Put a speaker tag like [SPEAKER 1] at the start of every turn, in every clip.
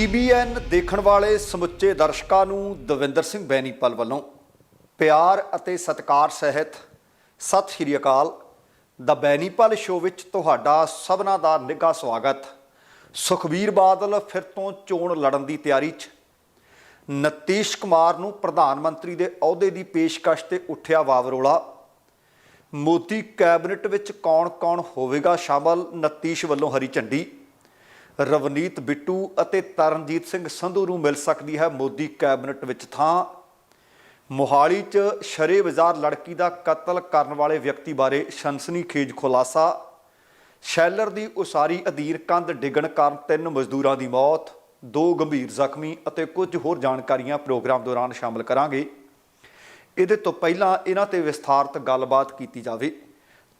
[SPEAKER 1] TBN ਦੇਖਣ ਵਾਲੇ ਸਮੁੱਚੇ ਦਰਸ਼ਕਾਂ ਨੂੰ ਦਵਿੰਦਰ ਸਿੰਘ ਬੈਨੀਪਲ ਵੱਲੋਂ ਪਿਆਰ ਅਤੇ ਸਤਿਕਾਰ ਸਹਿਤ ਸਤਿ ਸ਼੍ਰੀ ਅਕਾਲ। ਦਾ ਬੈਨੀਪਲ ਸ਼ੋਅ ਵਿੱਚ ਤੁਹਾਡਾ ਸਭਨਾ ਦਾ ਨਿੱਘਾ ਸਵਾਗਤ। ਸੁਖਬੀਰ ਬਾਦਲ ਫਿਰ ਤੋਂ ਚੋਣ ਲੜਨ ਦੀ ਤਿਆਰੀ 'ਚ। ਨਤੀਸ਼ ਕੁਮਾਰ ਨੂੰ ਪ੍ਰਧਾਨ ਮੰਤਰੀ ਦੇ ਅਹੁਦੇ ਦੀ ਪੇਸ਼ਕਸ਼ ਤੇ ਉੱਠਿਆ ਵਾਵਰੋਲਾ। ਮੋਦੀ ਕੈਬਨਿਟ ਵਿੱਚ ਕੌਣ-ਕੌਣ ਹੋਵੇਗਾ ਸ਼ਾਮਲ? ਨਤੀਸ਼ ਵੱਲੋਂ ਹਰੀ ਝੰਡੀ। ਰਵਨੀਤ ਬਿੱਟੂ ਅਤੇ ਤਰਨਜੀਤ ਸਿੰਘ ਸੰਧੂ ਨੂੰ ਮਿਲ ਸਕਦੀ ਹੈ ਮੋਦੀ ਕੈਬਨਿਟ ਵਿੱਚ ਥਾਂ। ਮੋਹਾਲੀ 'ਚ ਸ਼ਰੇ ਬਾਜ਼ਾਰ ਲੜਕੀ ਦਾ ਕਤਲ ਕਰਨ ਵਾਲੇ ਵਿਅਕਤੀ ਬਾਰੇ ਸ਼ਨਸਨੀਖੇਜ ਖੁਲਾਸਾ। ਸ਼ੈਲਰ ਦੀ ਉਸਾਰੀ ਅਧੀਰ ਕੰਧ ਡਿੱਗਣ ਕਾਰਨ ਤਿੰਨ ਮਜ਼ਦੂਰਾਂ ਦੀ ਮੌਤ, ਦੋ ਗੰਭੀਰ ਜ਼ਖਮੀ ਅਤੇ ਕੁਝ ਹੋਰ ਜਾਣਕਾਰੀਆਂ ਪ੍ਰੋਗਰਾਮ ਦੌਰਾਨ ਸ਼ਾਮਲ ਕਰਾਂਗੇ। ਇਹਦੇ ਤੋਂ ਪਹਿਲਾਂ ਇਹਨਾਂ ਤੇ ਵਿਸਥਾਰਤ ਗੱਲਬਾਤ ਕੀਤੀ ਜਾਵੇ।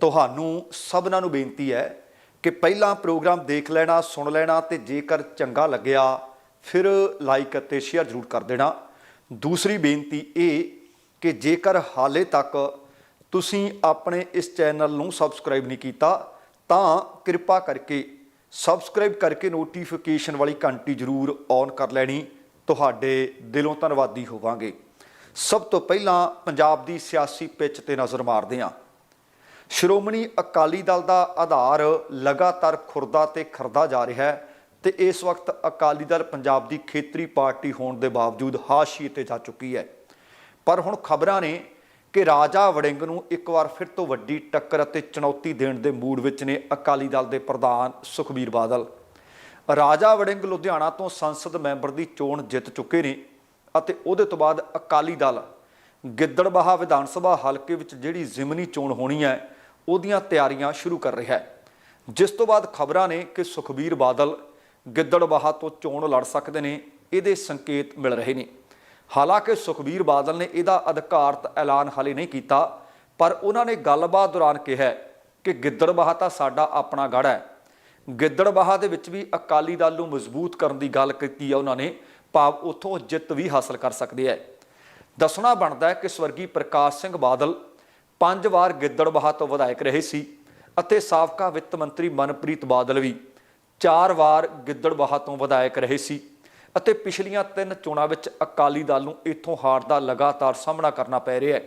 [SPEAKER 1] ਤੁਹਾਨੂੰ ਸਭਨਾਂ ਨੂੰ ਬੇਨਤੀ ਹੈ ਕਿ ਪਹਿਲਾਂ ਪ੍ਰੋਗਰਾਮ ਦੇਖ ਲੈਣਾ, ਸੁਣ ਲੈਣਾ ਤੇ ਜੇਕਰ ਚੰਗਾ ਲੱਗਿਆ, ਫਿਰ ਲਾਈਕ ਅਤੇ ਸ਼ੇਅਰ ਜ਼ਰੂਰ ਕਰ ਦੇਣਾ। ਦੂਸਰੀ ਬੇਨਤੀ ਇਹ ਕਿ ਜੇਕਰ ਹਾਲੇ ਤੱਕ ਤੁਸੀਂ ਆਪਣੇ ਇਸ ਚੈਨਲ ਨੂੰ ਸਬਸਕ੍ਰਾਈਬ ਨਹੀਂ ਕੀਤਾ, ਤਾਂ ਕਿਰਪਾ ਕਰਕੇ ਸਬਸਕ੍ਰਾਈਬ ਕਰਕੇ ਨੋਟੀਫਿਕੇਸ਼ਨ ਵਾਲੀ ਘੰਟੀ ਜ਼ਰੂਰ ਔਨ ਕਰ ਲੈਣੀ। ਤੁਹਾਡੇ ਦਿਲੋਂ ਧੰਨਵਾਦੀ ਹੋਵਾਂਗੇ। ਸਭ ਤੋਂ ਪਹਿਲਾਂ ਪੰਜਾਬ ਦੀ ਸਿਆਸੀ ਪਿੱਚ ਤੇ ਨਜ਼ਰ ਮਾਰਦੇ ਹਾਂ। ਸ਼੍ਰੋਮਣੀ ਅਕਾਲੀ ਦਲ ਦਾ ਆਧਾਰ ਲਗਾਤਾਰ ਖੁਰਦਾ ਤੇ ਖਰਦਾ ਜਾ ਰਿਹਾ ਹੈ ਤੇ ਇਸ ਵਕਤ ਅਕਾਲੀ ਦਲ ਪੰਜਾਬ ਦੀ ਖੇਤਰੀ ਪਾਰਟੀ ਹੋਣ ਦੇ ਬਾਵਜੂਦ ਹਾਸ਼ੀਏ ਤੇ ਜਾ ਚੁੱਕੀ ਹੈ। ਪਰ ਹੁਣ ਖਬਰਾਂ ਨੇ ਕਿ ਰਾਜਾ ਵੜਿੰਗ ਨੂੰ ਇੱਕ ਵਾਰ ਫਿਰ ਤੋਂ ਵੱਡੀ ਟੱਕਰ ਅਤੇ ਚੁਣੌਤੀ ਦੇਣ ਦੇ ਮੂਡ ਵਿੱਚ ਨੇ ਅਕਾਲੀ ਦਲ ਦੇ ਪ੍ਰਧਾਨ ਸੁਖਬੀਰ ਬਾਦਲ। ਰਾਜਾ ਵੜਿੰਗ ਲੁਧਿਆਣਾ ਤੋਂ ਸੰਸਦ ਮੈਂਬਰ ਦੀ ਚੋਣ ਜਿੱਤ ਚੁੱਕੇ ਨੇ ਅਤੇ ਉਹਦੇ ਤੋਂ ਬਾਅਦ ਅਕਾਲੀ ਦਲ ਗਿੱਦੜਬਾਹਾ ਵਿਧਾਨ ਸਭਾ ਹਲਕੇ ਵਿੱਚ ਜਿਹੜੀ ਜ਼ਿਮਨੀ ਚੋਣ ਹੋਣੀ ਹੈ ਉਹਦੀਆਂ ਤਿਆਰੀਆਂ ਸ਼ੁਰੂ ਕਰ ਰਿਹਾ ਹੈ। ਜਿਸ ਤੋਂ ਬਾਅਦ ਖਬਰਾਂ ਨੇ ਕਿ ਸੁਖਬੀਰ ਬਾਦਲ ਗਿੱਦੜਬਾਹਾ ਤੋਂ ਚੋਣ ਲੜ ਸਕਦੇ ਨੇ, ਇਹਦੇ ਸੰਕੇਤ ਮਿਲ ਰਹੇ ਨੇ। ਹਾਲਾਂਕਿ ਸੁਖਬੀਰ ਬਾਦਲ ਨੇ ਇਹਦਾ ਅਧਿਕਾਰਤ ਐਲਾਨ ਹਾਲੇ ਨਹੀਂ ਕੀਤਾ, ਪਰ ਉਹਨਾਂ ਨੇ ਗੱਲਬਾਤ ਦੌਰਾਨ ਕਿਹਾ ਕਿ ਗਿੱਦੜਬਾਹਾ ਤਾਂ ਸਾਡਾ ਆਪਣਾ ਗੜ ਹੈ। ਗਿੱਦੜਬਾਹਾ ਦੇ ਵਿੱਚ ਵੀ ਅਕਾਲੀ ਦਲ ਨੂੰ ਮਜ਼ਬੂਤ ਕਰਨ ਦੀ ਗੱਲ ਕੀਤੀ ਹੈ ਉਹਨਾਂ ਨੇ, ਭਾਵ ਉੱਥੋਂ ਜਿੱਤ ਵੀ ਹਾਸਲ ਕਰ ਸਕਦੇ ਹੈ। ਦੱਸਣਾ ਬਣਦਾ ਹੈ ਕਿ ਸਵਰਗੀ ਪ੍ਰਕਾਸ਼ ਸਿੰਘ ਬਾਦਲ ਪੰਜ ਵਾਰ ਗਿੱਦੜਬਾਹਾ ਤੋਂ ਵਿਧਾਇਕ ਰਹੇ ਸੀ ਅਤੇ ਸਾਬਕਾ ਵਿੱਤ ਮੰਤਰੀ ਮਨਪ੍ਰੀਤ ਬਾਦਲ ਵੀ ਚਾਰ ਵਾਰ ਗਿੱਦੜਬਾਹਾ ਤੋਂ ਵਿਧਾਇਕ ਰਹੇ ਸੀ ਅਤੇ ਪਿਛਲੀਆਂ ਤਿੰਨ ਚੋਣਾਂ ਵਿੱਚ ਅਕਾਲੀ ਦਲ ਨੂੰ ਇੱਥੋਂ ਹਾਰ ਦਾ ਲਗਾਤਾਰ ਸਾਹਮਣਾ ਕਰਨਾ ਪੈ ਰਿਹਾ ਹੈ।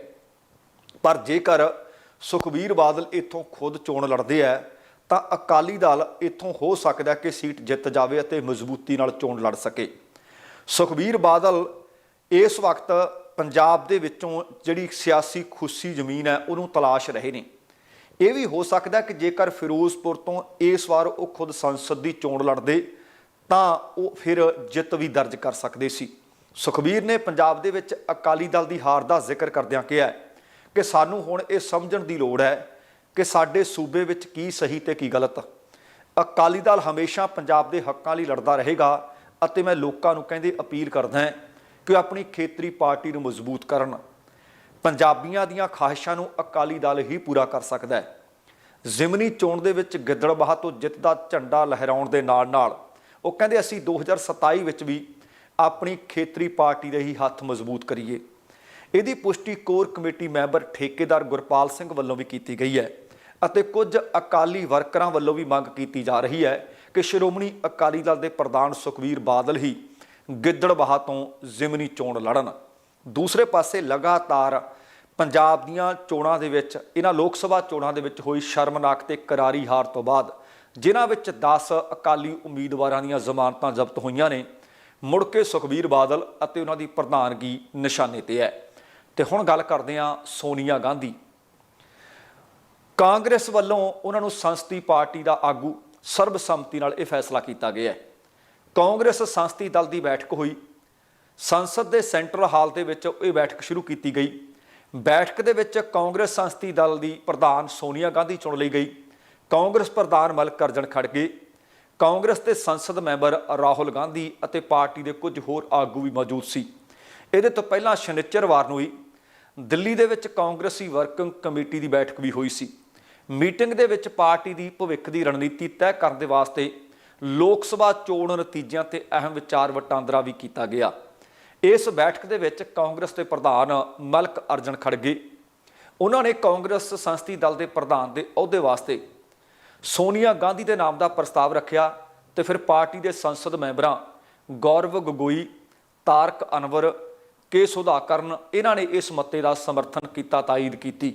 [SPEAKER 1] ਪਰ ਜੇਕਰ ਸੁਖਬੀਰ ਬਾਦਲ ਇੱਥੋਂ ਖੁਦ ਚੋਣ ਲੜਦੇ ਆ, ਤਾਂ ਅਕਾਲੀ ਦਲ ਇੱਥੋਂ ਹੋ ਸਕਦਾ ਕਿ ਸੀਟ ਜਿੱਤ ਜਾਵੇ ਅਤੇ ਮਜ਼ਬੂਤੀ ਨਾਲ ਚੋਣ ਲੜ ਸਕੇ। ਸੁਖਬੀਰ ਬਾਦਲ ਇਸ ਵਕਤ ਪੰਜਾਬ ਦੇ ਵਿੱਚੋਂ ਜਿਹੜੀ ਸਿਆਸੀ ਖੁਸ਼ੀ ਜ਼ਮੀਨ ਹੈ, ਉਹਨੂੰ ਤਲਾਸ਼ ਰਹੇ ਨੇ। ਇਹ ਵੀ ਹੋ ਸਕਦਾ ਕਿ ਜੇਕਰ ਫਿਰੋਜ਼ਪੁਰ ਤੋਂ ਇਸ ਵਾਰ ਉਹ ਖੁਦ ਸੰਸਦ ਦੀ ਚੋਣ ਲੜਦੇ, ਤਾਂ ਉਹ ਫਿਰ ਜਿੱਤ ਵੀ ਦਰਜ ਕਰ ਸਕਦੇ ਸੀ। ਸੁਖਬੀਰ ਨੇ ਪੰਜਾਬ ਦੇ ਵਿੱਚ ਅਕਾਲੀ ਦਲ ਦੀ ਹਾਰ ਦਾ ਜ਼ਿਕਰ ਕਰਦਿਆਂ ਕਿਹਾ ਕਿ ਸਾਨੂੰ ਹੁਣ ਇਹ ਸਮਝਣ ਦੀ ਲੋੜ ਹੈ ਕਿ ਸਾਡੇ ਸੂਬੇ ਵਿੱਚ ਕੀ ਸਹੀ ਤੇ ਕੀ ਗਲਤ। ਅਕਾਲੀ ਦਲ ਹਮੇਸ਼ਾ ਪੰਜਾਬ ਦੇ ਹੱਕਾਂ ਲਈ ਲੜਦਾ ਰਹੇਗਾ ਅਤੇ ਮੈਂ ਲੋਕਾਂ ਨੂੰ ਕਹਿੰਦੇ ਅਪੀਲ ਕਰਦਾ ਹਾਂ ਕਿ ਉਹ ਆਪਣੀ ਖੇਤਰੀ ਪਾਰਟੀ ਨੂੰ ਮਜ਼ਬੂਤ ਕਰਨ। ਪੰਜਾਬੀਆਂ ਦੀਆਂ ਖਾਹਿਸ਼ਾਂ ਨੂੰ ਅਕਾਲੀ ਦਲ ਹੀ ਪੂਰਾ ਕਰ ਸਕਦਾ ਹੈ। ਜ਼ਿਮਨੀ ਚੋਣ ਦੇ ਵਿੱਚ ਗਿੱਦੜਬਾਹਾ ਤੋਂ ਜਿੱਤ ਦਾ ਝੰਡਾ ਲਹਿਰਾਉਣ ਦੇ ਨਾਲ-ਨਾਲ ਉਹ ਕਹਿੰਦੇ ਅਸੀਂ 2027 ਵਿੱਚ ਵੀ ਆਪਣੀ ਖੇਤਰੀ ਪਾਰਟੀ ਦੇ ਹੀ ਹੱਥ ਮਜ਼ਬੂਤ ਕਰੀਏ। ਇਹਦੀ ਪੁਸ਼ਟੀ ਕੋਰ ਕਮੇਟੀ ਮੈਂਬਰ ਠੇਕੇਦਾਰ ਗੁਰਪਾਲ ਸਿੰਘ ਵੱਲੋਂ ਵੀ ਕੀਤੀ ਗਈ ਹੈ ਅਤੇ ਕੁਝ ਅਕਾਲੀ ਵਰਕਰਾਂ ਵੱਲੋਂ ਵੀ ਮੰਗ ਕੀਤੀ ਜਾ ਰਹੀ ਹੈ ਕਿ ਸ਼੍ਰੋਮਣੀ ਅਕਾਲੀ ਦਲ ਦੇ ਪ੍ਰਧਾਨ ਸੁਖਵੀਰ ਬਾਦਲ ਹੀ ਗਿੱਦੜਬਾਹਾ ਤੋਂ ਜ਼ਿਮਨੀ ਚੋਣ ਲੜਨ। ਦੂਸਰੇ ਪਾਸੇ ਲਗਾਤਾਰ ਪੰਜਾਬ ਦੀਆਂ ਚੋਣਾਂ ਦੇ ਵਿੱਚ, ਇਹਨਾਂ ਲੋਕ ਸਭਾ ਚੋਣਾਂ ਦੇ ਵਿੱਚ ਹੋਈ ਸ਼ਰਮਨਾਕ ਤੇ ਕਰਾਰੀ ਹਾਰ ਤੋਂ ਬਾਅਦ, ਜਿਨ੍ਹਾਂ ਵਿੱਚ 10 ਅਕਾਲੀ ਉਮੀਦਵਾਰਾਂ ਦੀਆਂ ਜ਼ਮਾਨਤਾਂ ਜ਼ਬਤ ਹੋਈਆਂ ਨੇ, ਮੁੜ ਕੇ ਸੁਖਬੀਰ ਬਾਦਲ ਅਤੇ ਉਹਨਾਂ ਦੀ ਪ੍ਰਧਾਨਗੀ ਨਿਸ਼ਾਨੇ ਤੇ ਹੈ। ਤੇ ਹੁਣ ਗੱਲ ਕਰਦੇ ਹਾਂ ਸੋਨੀਆ ਗਾਂਧੀ। ਕਾਂਗਰਸ ਵੱਲੋਂ ਉਹਨਾਂ ਨੂੰ ਸੰਸਦੀ ਪਾਰਟੀ ਦਾ ਆਗੂ ਸਰਬਸੰਮਤੀ ਨਾਲ ਇਹ ਫੈਸਲਾ ਕੀਤਾ ਗਿਆ ਹੈ। ਕਾਂਗਰਸ ਸੰਸਦੀ ਦਲ ਦੀ ਬੈਠਕ ਹੋਈ। ਸੰਸਦ ਦੇ ਸੈਂਟਰਲ ਹਾਲ ਦੇ ਵਿੱਚ ਇਹ ਬੈਠਕ ਸ਼ੁਰੂ ਕੀਤੀ ਗਈ। ਬੈਠਕ ਦੇ ਵਿੱਚ ਕਾਂਗਰਸ ਸੰਸਦੀ ਦਲ ਦੀ ਪ੍ਰਧਾਨ ਸੋਨੀਆ ਗਾਂਧੀ ਚੁਣ ਲਈ ਗਈ। ਕਾਂਗਰਸ ਪ੍ਰਧਾਨ ਮਲਕ ਅਰਜਨ ਖੜਗੇ ਕਾਂਗਰਸ ਦੇ ਸੰਸਦ ਮੈਂਬਰ ਰਾਹੁਲ ਗਾਂਧੀ ਅਤੇ ਪਾਰਟੀ ਦੇ ਕੁਝ ਹੋਰ ਆਗੂ ਵੀ ਮੌਜੂਦ ਸੀ। ਇਹਦੇ ਤੋਂ ਪਹਿਲਾਂ ਸ਼ਨੀਚਰਵਾਰ ਨੂੰ ਹੀ ਦਿੱਲੀ ਦੇ ਵਿੱਚ ਕਾਂਗਰਸੀ ਵਰਕਿੰਗ ਕਮੇਟੀ ਦੀ ਬੈਠਕ ਵੀ ਹੋਈ ਸੀ। ਮੀਟਿੰਗ ਦੇ ਵਿੱਚ ਪਾਰਟੀ ਦੀ ਭਵਿੱਖ ਦੀ ਰਣਨੀਤੀ ਤੈਅ ਕਰਨ ਦੇ ਵਾਸਤੇ ਲੋਕ ਸਭਾ ਚੋਣ ਨਤੀਜਿਆਂ ਤੇ ਅਹਿਮ ਵਿਚਾਰ ਵਟਾਂਦਰਾ ਵੀ ਕੀਤਾ ਗਿਆ। ਇਸ ਬੈਠਕ ਦੇ ਵਿੱਚ ਕਾਂਗਰਸ ਦੇ ਪ੍ਰਧਾਨ ਮਲਕ ਅਰਜਨ ਖੜਗੇ, ਉਹਨਾਂ ਨੇ ਕਾਂਗਰਸ ਸੰਸਦੀ ਦਲ ਦੇ ਪ੍ਰਧਾਨ ਦੇ ਅਹੁਦੇ ਵਾਸਤੇ ਸੋਨੀਆ ਗਾਂਧੀ ਦੇ ਨਾਮ ਦਾ ਪ੍ਰਸਤਾਵ ਰੱਖਿਆ ਤੇ ਫਿਰ ਪਾਰਟੀ ਦੇ ਸੰਸਦ ਮੈਂਬਰਾਂ ਗੌਰਵ ਗਗੋਈ, ਤਾਰਕ ਅਨਵਰ, ਕੇ ਸੁਧਾਕਰਨ ਇਹਨਾਂ ਨੇ ਇਸ ਮਤੇ ਦਾ ਸਮਰਥਨ ਕੀਤਾ, ਤਾਇਦ ਕੀਤੀ।